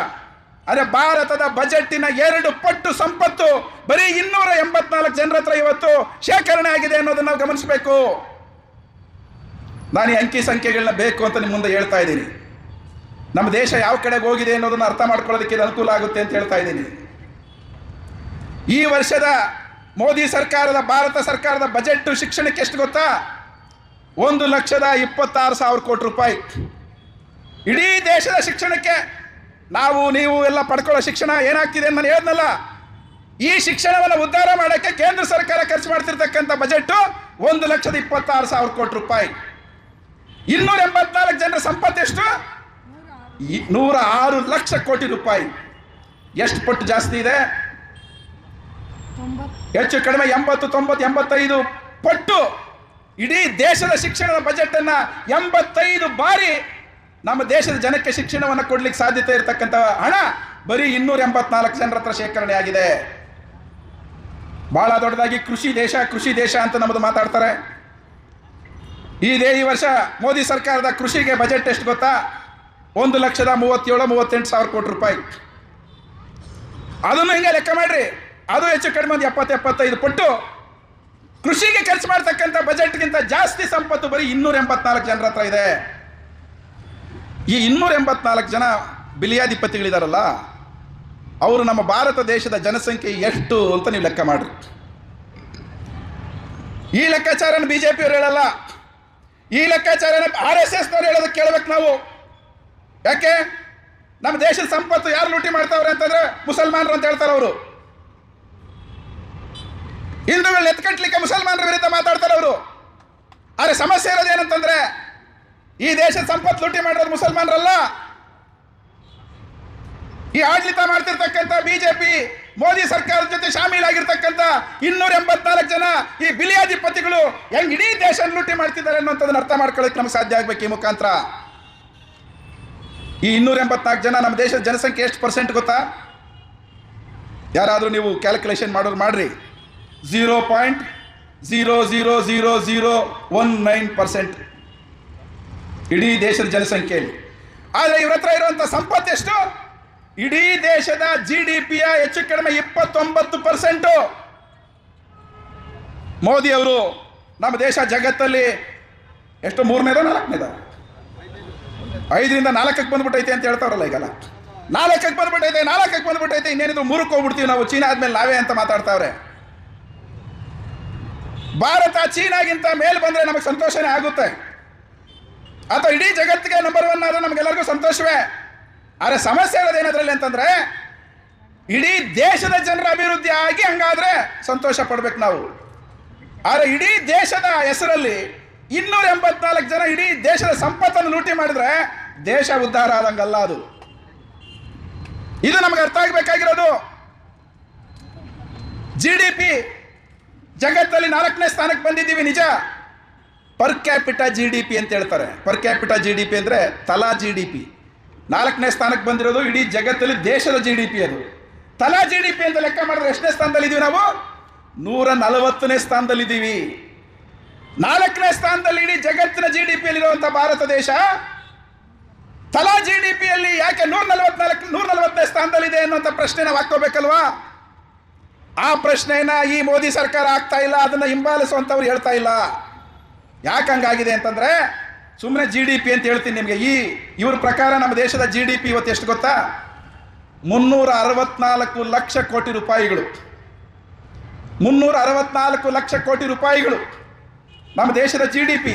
A: ಅರೆ ಭಾರತದ ಬಜೆಟ್ಟಿನ ಎರಡು ಪಟ್ಟು ಸಂಪತ್ತು ಬರೀ ಇನ್ನೂರ ಎಂಬತ್ನಾಲ್ಕು ಜನರ ಹತ್ರ ಇವತ್ತು ಶೇಖರಣೆ ಆಗಿದೆ ಅನ್ನೋದನ್ನ ನಾವು ಗಮನಿಸಬೇಕು. ನಾನು ಈ ಅಂಕಿ ಸಂಖ್ಯೆಗಳನ್ನ ಬೇಕು ಅಂತ ನಿಮ್ಮ ಮುಂದೆ ಹೇಳ್ತಾ ಇದ್ದೀನಿ. ನಮ್ಮ ದೇಶ ಯಾವ ಕಡೆಗೆ ಹೋಗಿದೆ ಅನ್ನೋದನ್ನು ಅರ್ಥ ಮಾಡ್ಕೊಳ್ಳೋದಕ್ಕೆ ಅನುಕೂಲ ಆಗುತ್ತೆ ಅಂತ ಹೇಳ್ತಾ ಇದ್ದೀನಿ. ಈ ವರ್ಷದ ಮೋದಿ ಸರ್ಕಾರದ, ಭಾರತ ಸರ್ಕಾರದ ಬಜೆಟ್ ಶಿಕ್ಷಣಕ್ಕೆ ಎಷ್ಟು ಗೊತ್ತಾ? ಒಂದು ಲಕ್ಷದ ಇಪ್ಪತ್ತಾರು ಸಾವಿರ ಕೋಟಿ ರೂಪಾಯಿ. ಇಡೀ ದೇಶದ ಶಿಕ್ಷಣಕ್ಕೆ ನಾವು ನೀವು ಎಲ್ಲ ಪಡ್ಕೊಳ್ಳೋ ಶಿಕ್ಷಣ ಏನಾಗ್ತಿದೆ ಅಂತ ನಾನು ಹೇಳಿದ್ನಲ್ಲ ಈ ಶಿಕ್ಷಣವನ್ನು ಉದ್ಧಾರ ಮಾಡೋಕ್ಕೆ ಕೇಂದ್ರ ಸರ್ಕಾರ ಖರ್ಚು ಮಾಡ್ತಿರ್ತಕ್ಕಂಥ ಬಜೆಟ್ ಒಂದು ಲಕ್ಷದ ಇಪ್ಪತ್ತಾರು ಸಾವಿರ ಕೋಟಿ ರೂಪಾಯಿ. ಇನ್ನೂರ ಎಂಬತ್ನಾಲ್ಕು ಜನರ ಸಂಪತ್ತು ಎಷ್ಟು? ಈ ನೂರ ಆರು ಲಕ್ಷ ಕೋಟಿ ರೂಪಾಯಿ. ಎಷ್ಟು ಪಟ್ಟು ಜಾಸ್ತಿ ಇದೆ? ಹೆಚ್ಚು ಕಡಿಮೆ ಎಂಬತ್ತು ತೊಂಬತ್ತು ಎಂಬತ್ತೈದು ಪಟ್ಟು. ಇಡೀ ದೇಶದ ಶಿಕ್ಷಣದ ಬಜೆಟ್ ಅನ್ನ ಎಂಬತ್ತೈದು ಬಾರಿ ನಮ್ಮ ದೇಶದ ಜನಕ್ಕೆ ಶಿಕ್ಷಣವನ್ನು ಕೊಡ್ಲಿಕ್ಕೆ ಸಾಧ್ಯತೆ ಇರತಕ್ಕಂಥ ಹಣ ಬರೀ ಇನ್ನೂರ ಎಂಬತ್ನಾಲ್ಕು ಜನರ ಹತ್ರ ಶೇಖರಣೆ ಆಗಿದೆ. ಬಹಳ ದೊಡ್ಡದಾಗಿ ಕೃಷಿ ದೇಶ ಕೃಷಿ ದೇಶ ಅಂತ ನಮ್ಮದು ಮಾತಾಡ್ತಾರೆ. ಈ ದೇ, ಈ ವರ್ಷ ಮೋದಿ ಸರ್ಕಾರದ ಕೃಷಿಗೆ ಬಜೆಟ್ ಎಷ್ಟು ಗೊತ್ತಾ? ಒಂದು ಲಕ್ಷದ ಮೂವತ್ತೇಳು, ಮೂವತ್ತೆಂಟು ಸಾವಿರ ಕೋಟಿ ರೂಪಾಯಿ. ಅದನ್ನು ಹಿಂಗೆ ಲೆಕ್ಕ ಮಾಡ್ರಿ. ಅದು ಹೆಚ್ಚು ಕಡಿಮೆ ಒಂದು ಎಪ್ಪತ್ತು, ಎಪ್ಪತ್ತೈದು ಪಟ್ಟು ಕೃಷಿಗೆ ಖರ್ಚು ಮಾಡ್ತಕ್ಕಂಥ ಬಜೆಟ್ಗಿಂತ ಜಾಸ್ತಿ ಸಂಪತ್ತು ಬರೀ ಇನ್ನೂರ ಎಂಬತ್ನಾಲ್ಕು ಜನರ ಹತ್ರ ಇದೆ. ಈ ಇನ್ನೂರ ಎಂಬತ್ನಾಲ್ಕು ಜನ ಬಿಲಿಯಾಧಿಪತಿಗಳಿದಾರಲ್ಲ, ಅವರು ನಮ್ಮ ಭಾರತ ದೇಶದ ಜನಸಂಖ್ಯೆ ಎಷ್ಟು ಅಂತ ನೀವು ಲೆಕ್ಕ ಮಾಡ್ರಿ. ಈ ಲೆಕ್ಕಾಚಾರನ ಬಿಜೆಪಿಯವರು ಹೇಳಲ್ಲ. ಈ ಲೆಕ್ಕಾಚಾರನ ಆರ್ ಎಸ್ ಎಸ್ನವ್ರು ಹೇಳೋದಕ್ಕೆ ಕೇಳ್ಬೇಕು ನಾವು. ಯಾಕೆ? ನಮ್ಮ ದೇಶದ ಸಂಪತ್ತು ಯಾರು ಲೂಟಿ ಮಾಡ್ತಾವ್ರೆ ಅಂತಂದ್ರೆ ಮುಸಲ್ಮಾನರು ಅಂತ ಹೇಳ್ತಾರೆ ಅವರು ಹಿಂದೂಗಳನ್ನ ಎತ್ಕಟ್ಲಿಕ್ಕೆ ಮುಸಲ್ಮಾನರ ವಿರುದ್ಧ ಮಾತಾಡ್ತಾರೆ ಅವರು. ಆದರೆ ಸಮಸ್ಯೆ ಇರೋದೇನಂತಂದ್ರೆ ಈ ದೇಶದ ಸಂಪತ್ತು ಲೂಟಿ ಮಾಡಿರೋದು ಮುಸಲ್ಮಾನರಲ್ಲ. ಈ ಆಡಳಿತ ಮಾಡ್ತಿರ್ತಕ್ಕಂಥ ಬಿಜೆಪಿ ಮೋದಿ ಸರ್ಕಾರದ ಜೊತೆ ಶಾಮೀಲಾಗಿರ್ತಕ್ಕಂಥ ಇನ್ನೂರ ಎಂಬತ್ನಾಲ್ಕು ಜನ ಈ ಬಿಲಿಯಾಧಿಪತಿಗಳು ಹೆಂಗ್ ಇಡೀ ದೇಶ ಲೂಟಿ ಮಾಡ್ತಿದ್ದಾರೆ ಅನ್ನೋಂಥದ್ದನ್ನ ಅರ್ಥ ಮಾಡ್ಕೊಳ್ಳೋಕೆ ನಮ್ಗೆ ಸಾಧ್ಯ ಆಗ್ಬೇಕು ಈ ಮುಖಾಂತರ. ಈ ಇನ್ನೂರ ಎಂಬತ್ನಾಲ್ಕು ಜನ ನಮ್ಮ ದೇಶದ ಜನಸಂಖ್ಯೆ ಎಷ್ಟು ಪರ್ಸೆಂಟ್ ಗೊತ್ತಾ? ಯಾರಾದರೂ ನೀವು ಕ್ಯಾಲ್ಕುಲೇಷನ್ ಮಾಡೋರು ಮಾಡ್ರಿ. Zero point zero zero zero zero one nine percent ಇಡೀ ದೇಶದ ಜನಸಂಖ್ಯೆಯಲ್ಲಿ. ಆದರೆ ಇವ್ರ ಹತ್ರ ಇರುವಂಥ ಸಂಪತ್ತು ಎಷ್ಟು? ಇಡೀ ದೇಶದ ಜಿ ಡಿ ಪಿಯ ಹೆಚ್ಚು ಕಡಿಮೆ ಇಪ್ಪತ್ತೊಂಬತ್ತು ಪರ್ಸೆಂಟು ಮೋದಿ ಅವರು ನಮ್ಮ ದೇಶ ಜಗತ್ತಲ್ಲಿ ಎಷ್ಟು ಮೂರನೇದ ನಾಲ್ಕನೇದ? ಐದರಿಂದ ನಾಲ್ಕಕ್ಕೆ ಬಂದ್ಬಿಟ್ಟೈತೆ ಅಂತ ಹೇಳ್ತಾವ್ರಲ್ಲ ಈಗಲ್ಲ. ನಾಲ್ಕಕ್ಕೆ ಬಂದ್ಬಿಟ್ಟೈತೆ ನಾಲ್ಕಕ್ಕೆ ಬಂದ್ಬಿಟ್ಟೈತೆ, ಇನ್ನೇನಿದ್ರು ಮೂರಕ್ಕೆ ಹೋಗ್ಬಿಡ್ತೀವಿ ನಾವು. ಚೀನಾ ಆದ್ಮೇಲೆ ನಾವೇ ಅಂತ ಮಾತಾಡ್ತಾವ್ರೆ. ಭಾರತ ಚೀನಾಗಿಂತ ಮೇಲೆ ಬಂದರೆ ನಮಗೆ ಸಂತೋಷನೇ ಆಗುತ್ತೆ. ಅಥವಾ ಇಡೀ ಜಗತ್ತಿಗೆ ನಂಬರ್ ಒನ್ ಆದರೆ ನಮಗೆಲ್ಲರಿಗೂ ಸಂತೋಷವೇ? ಆದರೆ ಸಮಸ್ಯೆ ಇರೋದು ಅಂತಂದರೆ ಅಂತಂದ್ರೆ, ಇಡೀ ದೇಶದ ಜನರ ಅಭಿವೃದ್ಧಿ ಆಗಿ ಹಂಗಾದರೆ ಸಂತೋಷ ಪಡ್ಬೇಕು ನಾವು. ಆದರೆ ಇಡೀ ದೇಶದ ಹೆಸರಲ್ಲಿ ಇನ್ನೂರ ಎಂಬತ್ನಾಲ್ಕು ಜನ ಇಡೀ ದೇಶದ ಸಂಪತ್ತನ್ನು ಲೂಟಿ ಮಾಡಿದ್ರೆ ದೇಶ ಉದ್ಧಾರ ಆದಂಗಲ್ಲ ಅದು. ಇದು ನಮಗೆ ಅರ್ಥ ಆಗಬೇಕಾಗಿರೋದು. ಜಿ ಡಿ ಪಿ ಜಗತ್ತಲ್ಲಿ ನಾಲ್ಕನೇ ಸ್ಥಾನಕ್ಕೆ ಬಂದಿದ್ದೀವಿ ನಿಜ. Per capita G D P ಅಂತ ಹೇಳ್ತಾರೆ. Per capita G D P ಅಂದರೆ ತಲಾ ಜಿ ಡಿ ಪಿ ನಾಲ್ಕನೇ ಸ್ಥಾನಕ್ಕೆ ಬಂದಿರೋದು ಇಡೀ ಜಗತ್ತಲ್ಲಿ ದೇಶದ ಜಿ ಡಿ ಪಿ ಅದು. ತಲಾ ಜಿ ಡಿ ಪಿ ಅಂತ ಲೆಕ್ಕ ಮಾಡಿದ್ರೆ ಎಷ್ಟನೇ ಸ್ಥಾನದಲ್ಲಿದ್ದೀವಿ ನಾವು? ನೂರ ನಲವತ್ತನೇ ಸ್ಥಾನದಲ್ಲಿದ್ದೀವಿ ನಾಲ್ಕನೇ ಸ್ಥಾನದಲ್ಲಿ ಇಡೀ ಜಗತ್ತಿನ ಜಿ ಡಿ ಪಿಯಲ್ಲಿರುವಂಥ ಭಾರತ ದೇಶ. ತಲಾ ಜಿ ಡಿ ಪಿಯಲ್ಲಿ ಯಾಕೆ ನೂರ ನಲವತ್ನಾಲ್ಕು ನೂರ ನಲವತ್ತನೇ ಸ್ಥಾನದಲ್ಲಿದೆ ಅನ್ನುವಂಥ ಪ್ರಶ್ನೆ ನಾವು ಹಾಕೋಬೇಕಲ್ವಾ ಆ ಪ್ರಶ್ನೆಯನ್ನ ಈ ಮೋದಿ ಸರ್ಕಾರ ಆಗ್ತಾ ಇಲ್ಲ, ಅದನ್ನ ಹಿಂಬಾಲಿಸುವಂಥವ್ರು ಹೇಳ್ತಾ ಇಲ್ಲ. ಯಾಕೆ ಹಂಗಾಗಿದೆ ಅಂತಂದ್ರೆ ಸುಮ್ಮನೆ ಜಿ ಡಿ ಪಿ ಅಂತ ಹೇಳ್ತೀನಿ ನಿಮಗೆ. ಈ, ಇವ್ರ ಪ್ರಕಾರ ನಮ್ಮ ದೇಶದ ಜಿ ಡಿ ಪಿ ಇವತ್ತು ಎಷ್ಟು ಗೊತ್ತಾ? ಮುನ್ನೂರ ಅರವತ್ನಾಲ್ಕು ಲಕ್ಷ ಕೋಟಿ ರೂಪಾಯಿಗಳು. ಮುನ್ನೂರ ಅರವತ್ನಾಲ್ಕು ಲಕ್ಷ ಕೋಟಿ ರೂಪಾಯಿಗಳು ನಮ್ಮ ದೇಶದ ಜಿ ಡಿ ಪಿ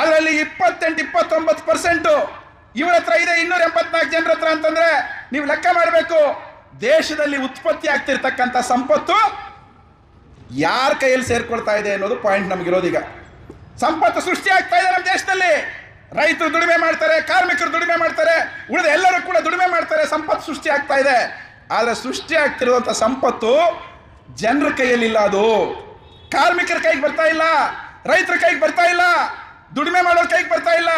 A: ಅದರಲ್ಲಿ ಇಪ್ಪತ್ತೆಂಟು, ಇಪ್ಪತ್ತೊಂಬತ್ತು ಪರ್ಸೆಂಟು ಇವ್ರ ಹತ್ರ ಇದೆ. ಇನ್ನೂರ ಎಂಬತ್ನಾಲ್ಕು ಜನರ ಹತ್ರ ಅಂತಂದ್ರೆ, ನೀವು ಲೆಕ್ಕ ಮಾಡಬೇಕು. ದೇಶದಲ್ಲಿ ಉತ್ಪತ್ತಿ ಆಗ್ತಿರ್ತಕ್ಕಂಥ ಸಂಪತ್ತು ಯಾರ ಕೈಯಲ್ಲಿ ಸೇರ್ಕೊಳ್ತಾ ಇದೆ ಅನ್ನೋದು ಪಾಯಿಂಟ್ ನಮಗಿರೋದೀಗ ಸಂಪತ್ತು ಸೃಷ್ಟಿ ಆಗ್ತಾ ಇದೆ ನಮ್ಮ ದೇಶದಲ್ಲಿ. ರೈತರು ದುಡಿಮೆ ಮಾಡ್ತಾರೆ, ಕಾರ್ಮಿಕರು ದುಡಿಮೆ ಮಾಡ್ತಾರೆ, ಉಳಿದ ಎಲ್ಲರೂ ಕೂಡ ದುಡಿಮೆ ಮಾಡ್ತಾರೆ, ಸಂಪತ್ತು ಸೃಷ್ಟಿ ಆಗ್ತಾ ಇದೆ. ಆದರೆ ಸೃಷ್ಟಿ ಆಗ್ತಿರುವಂಥ ಸಂಪತ್ತು ಜನರ ಕೈಯಲ್ಲಿಲ್ಲ ಅದು. ಕಾರ್ಮಿಕರ ಕೈಗೆ ಬರ್ತಾ ಇಲ್ಲ, ರೈತರ ಕೈಗೆ ಬರ್ತಾ ಇಲ್ಲ, ದುಡಿಮೆ ಮಾಡೋರ ಕೈಗೆ ಬರ್ತಾ ಇಲ್ಲ.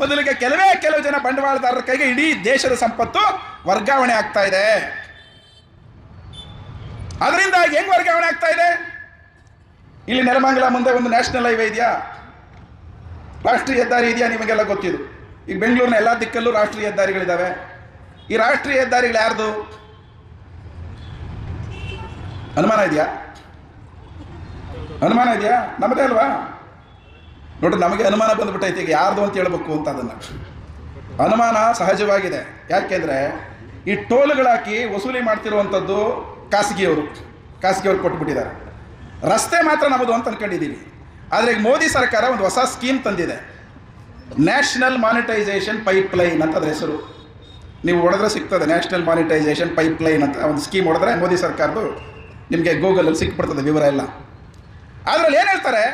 A: ಬದಲಿಗೆ ಕೆಲವೇ ಕೆಲವು ಜನ ಬಂಡವಾಳದಾರರ ಕೈಗೆ ಇಡೀ ದೇಶದ ಸಂಪತ್ತು ವರ್ಗಾವಣೆ ಆಗ್ತಾ ಇದೆ. ಅದರಿಂದ ಹೆಂಗ್ ವರ್ಗಾವಣೆ ಆಗ್ತಾ ಇದೆ? ಇಲ್ಲಿ ನೆಲಮಂಗಲ ಮುಂದೆ ಒಂದು ನ್ಯಾಷನಲ್ ಹೈವೇ ಇದೆಯಾ? ರಾಷ್ಟ್ರೀಯ ಹೆದ್ದಾರಿ ಇದೆಯಾ ನಿಮಗೆಲ್ಲ ಗೊತ್ತಿದ್ದು ಈಗ ಬೆಂಗಳೂರಿನ ಎಲ್ಲ ದಿಕ್ಕಲ್ಲೂ ರಾಷ್ಟ್ರೀಯ ಹೆದ್ದಾರಿಗಳಿದ್ದಾವೆ ಈ ರಾಷ್ಟ್ರೀಯ ಹೆದ್ದಾರಿಗಳು ಯಾರ್ದು? ಅನುಮಾನ ಇದೆಯಾ? ಅನುಮಾನ ಇದೆಯಾ? ನಮ್ಮದೇ ಅಲ್ವಾ? ನೋಡ್ರಿ, ನಮಗೆ ಅನುಮಾನ ಬಂದ್ಬಿಟ್ಟೈತೆ, ಈಗ ಯಾರ್ದು ಅಂತ ಹೇಳ್ಬೇಕು ಅಂತ ಅದನ್ನು. ಅನುಮಾನ ಸಹಜವಾಗಿದೆ. ಯಾಕೆಂದರೆ ಈ ಟೋಲ್ಗಳಾಕಿ ವಸೂಲಿ ಮಾಡ್ತಿರುವಂಥದ್ದು ಖಾಸಗಿಯವರು ಖಾಸಗಿಯವರು ಕೊಟ್ಬಿಟ್ಟಿದ್ದಾರೆ. ರಸ್ತೆ ಮಾತ್ರ ನಮ್ಮದು ಅಂತ ಅಂದ್ಕೊಂಡಿದ್ದೀವಿ ಆದರೆ ಈಗ ಮೋದಿ ಸರ್ಕಾರ ಒಂದು ಹೊಸ ಸ್ಕೀಮ್ ತಂದಿದೆ. ನ್ಯಾಷನಲ್ ಮಾನಿಟೈಸೇಷನ್ ಪೈಪ್ಲೈನ್ ಅಂತ ಅದ್ರ ಹೆಸರು. ನೀವು ಹೊಡೆದ್ರೆ ಸಿಗ್ತದೆ, ನ್ಯಾಷನಲ್ ಮಾನಿಟೈಸೇಷನ್ ಪೈಪ್ಲೈನ್ ಅಂತ ಒಂದು ಸ್ಕೀಮ್ ಹೊಡೆದ್ರೆ ಮೋದಿ ಸರ್ಕಾರದ್ದು ನಿಮಗೆ ಗೂಗಲಲ್ಲಿ ಸಿಕ್ಬಿಡ್ತದೆ ವಿವರ ಎಲ್ಲ. ಅದರಲ್ಲಿ ಏನು ಹೇಳ್ತಾರೆ?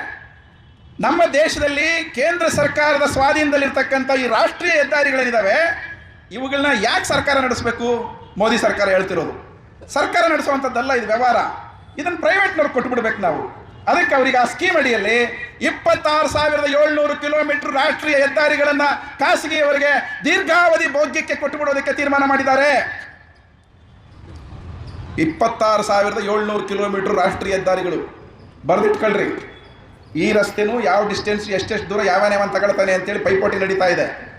A: ನಮ್ಮ ದೇಶದಲ್ಲಿ ಕೇಂದ್ರ ಸರ್ಕಾರದ ಸ್ವಾಧೀನದಲ್ಲಿರ್ತಕ್ಕಂಥ ಈ ರಾಷ್ಟ್ರೀಯ ಹೆದ್ದಾರಿಗಳೇನಿದ್ದಾವೆ ಇವುಗಳನ್ನ ಯಾಕೆ ಸರ್ಕಾರ ನಡೆಸಬೇಕು? ಮೋದಿ ಸರ್ಕಾರ ಹೇಳ್ತಿರೋದು. ಸರ್ಕಾರ ನಡೆಸುವಂಥದ್ದಲ್ಲ, ಇದು ವ್ಯವಹಾರ. ಇದನ್ನು ಪ್ರೈವೇಟ್ನವ್ರು ಕೊಟ್ಬಿಡ್ಬೇಕು ನಾವು. ಅದಕ್ಕೆ ಅವರಿಗೆ ಆ ಸ್ಕೀಮ್ ಅಡಿಯಲ್ಲಿ ಇಪ್ಪತ್ತಾರು ಸಾವಿರದ ಏಳ್ನೂರು ಕಿಲೋಮೀಟರ್ ರಾಷ್ಟ್ರೀಯ ಹೆದ್ದಾರಿಗಳನ್ನು ಖಾಸಗಿಯವರಿಗೆ ದೀರ್ಘಾವಧಿ ಭೋಗ್ಯಕ್ಕೆ ಕೊಟ್ಟುಬಿಡೋದಕ್ಕೆ ತೀರ್ಮಾನ ಮಾಡಿದ್ದಾರೆ. ಇಪ್ಪತ್ತಾರು ಸಾವಿರದ ಏಳ್ನೂರು ಕಿಲೋಮೀಟರ್ ರಾಷ್ಟ್ರೀಯ ಹೆದ್ದಾರಿಗಳು. ಬರೆದಿಟ್ಕೊಳ್ರಿ. ಈ ರಸ್ತೆನೂ ಯಾವ ಡಿಸ್ಟೆನ್ಸ್ ಎಷ್ಟೆಷ್ಟು ದೂರ ಯಾವ್ಯಾವ ತಗೊಳ್ತಾನೆ ಅಂತೇಳಿ ಪೈಪೋಟಿ ನಡೀತಾ ಇದೆ.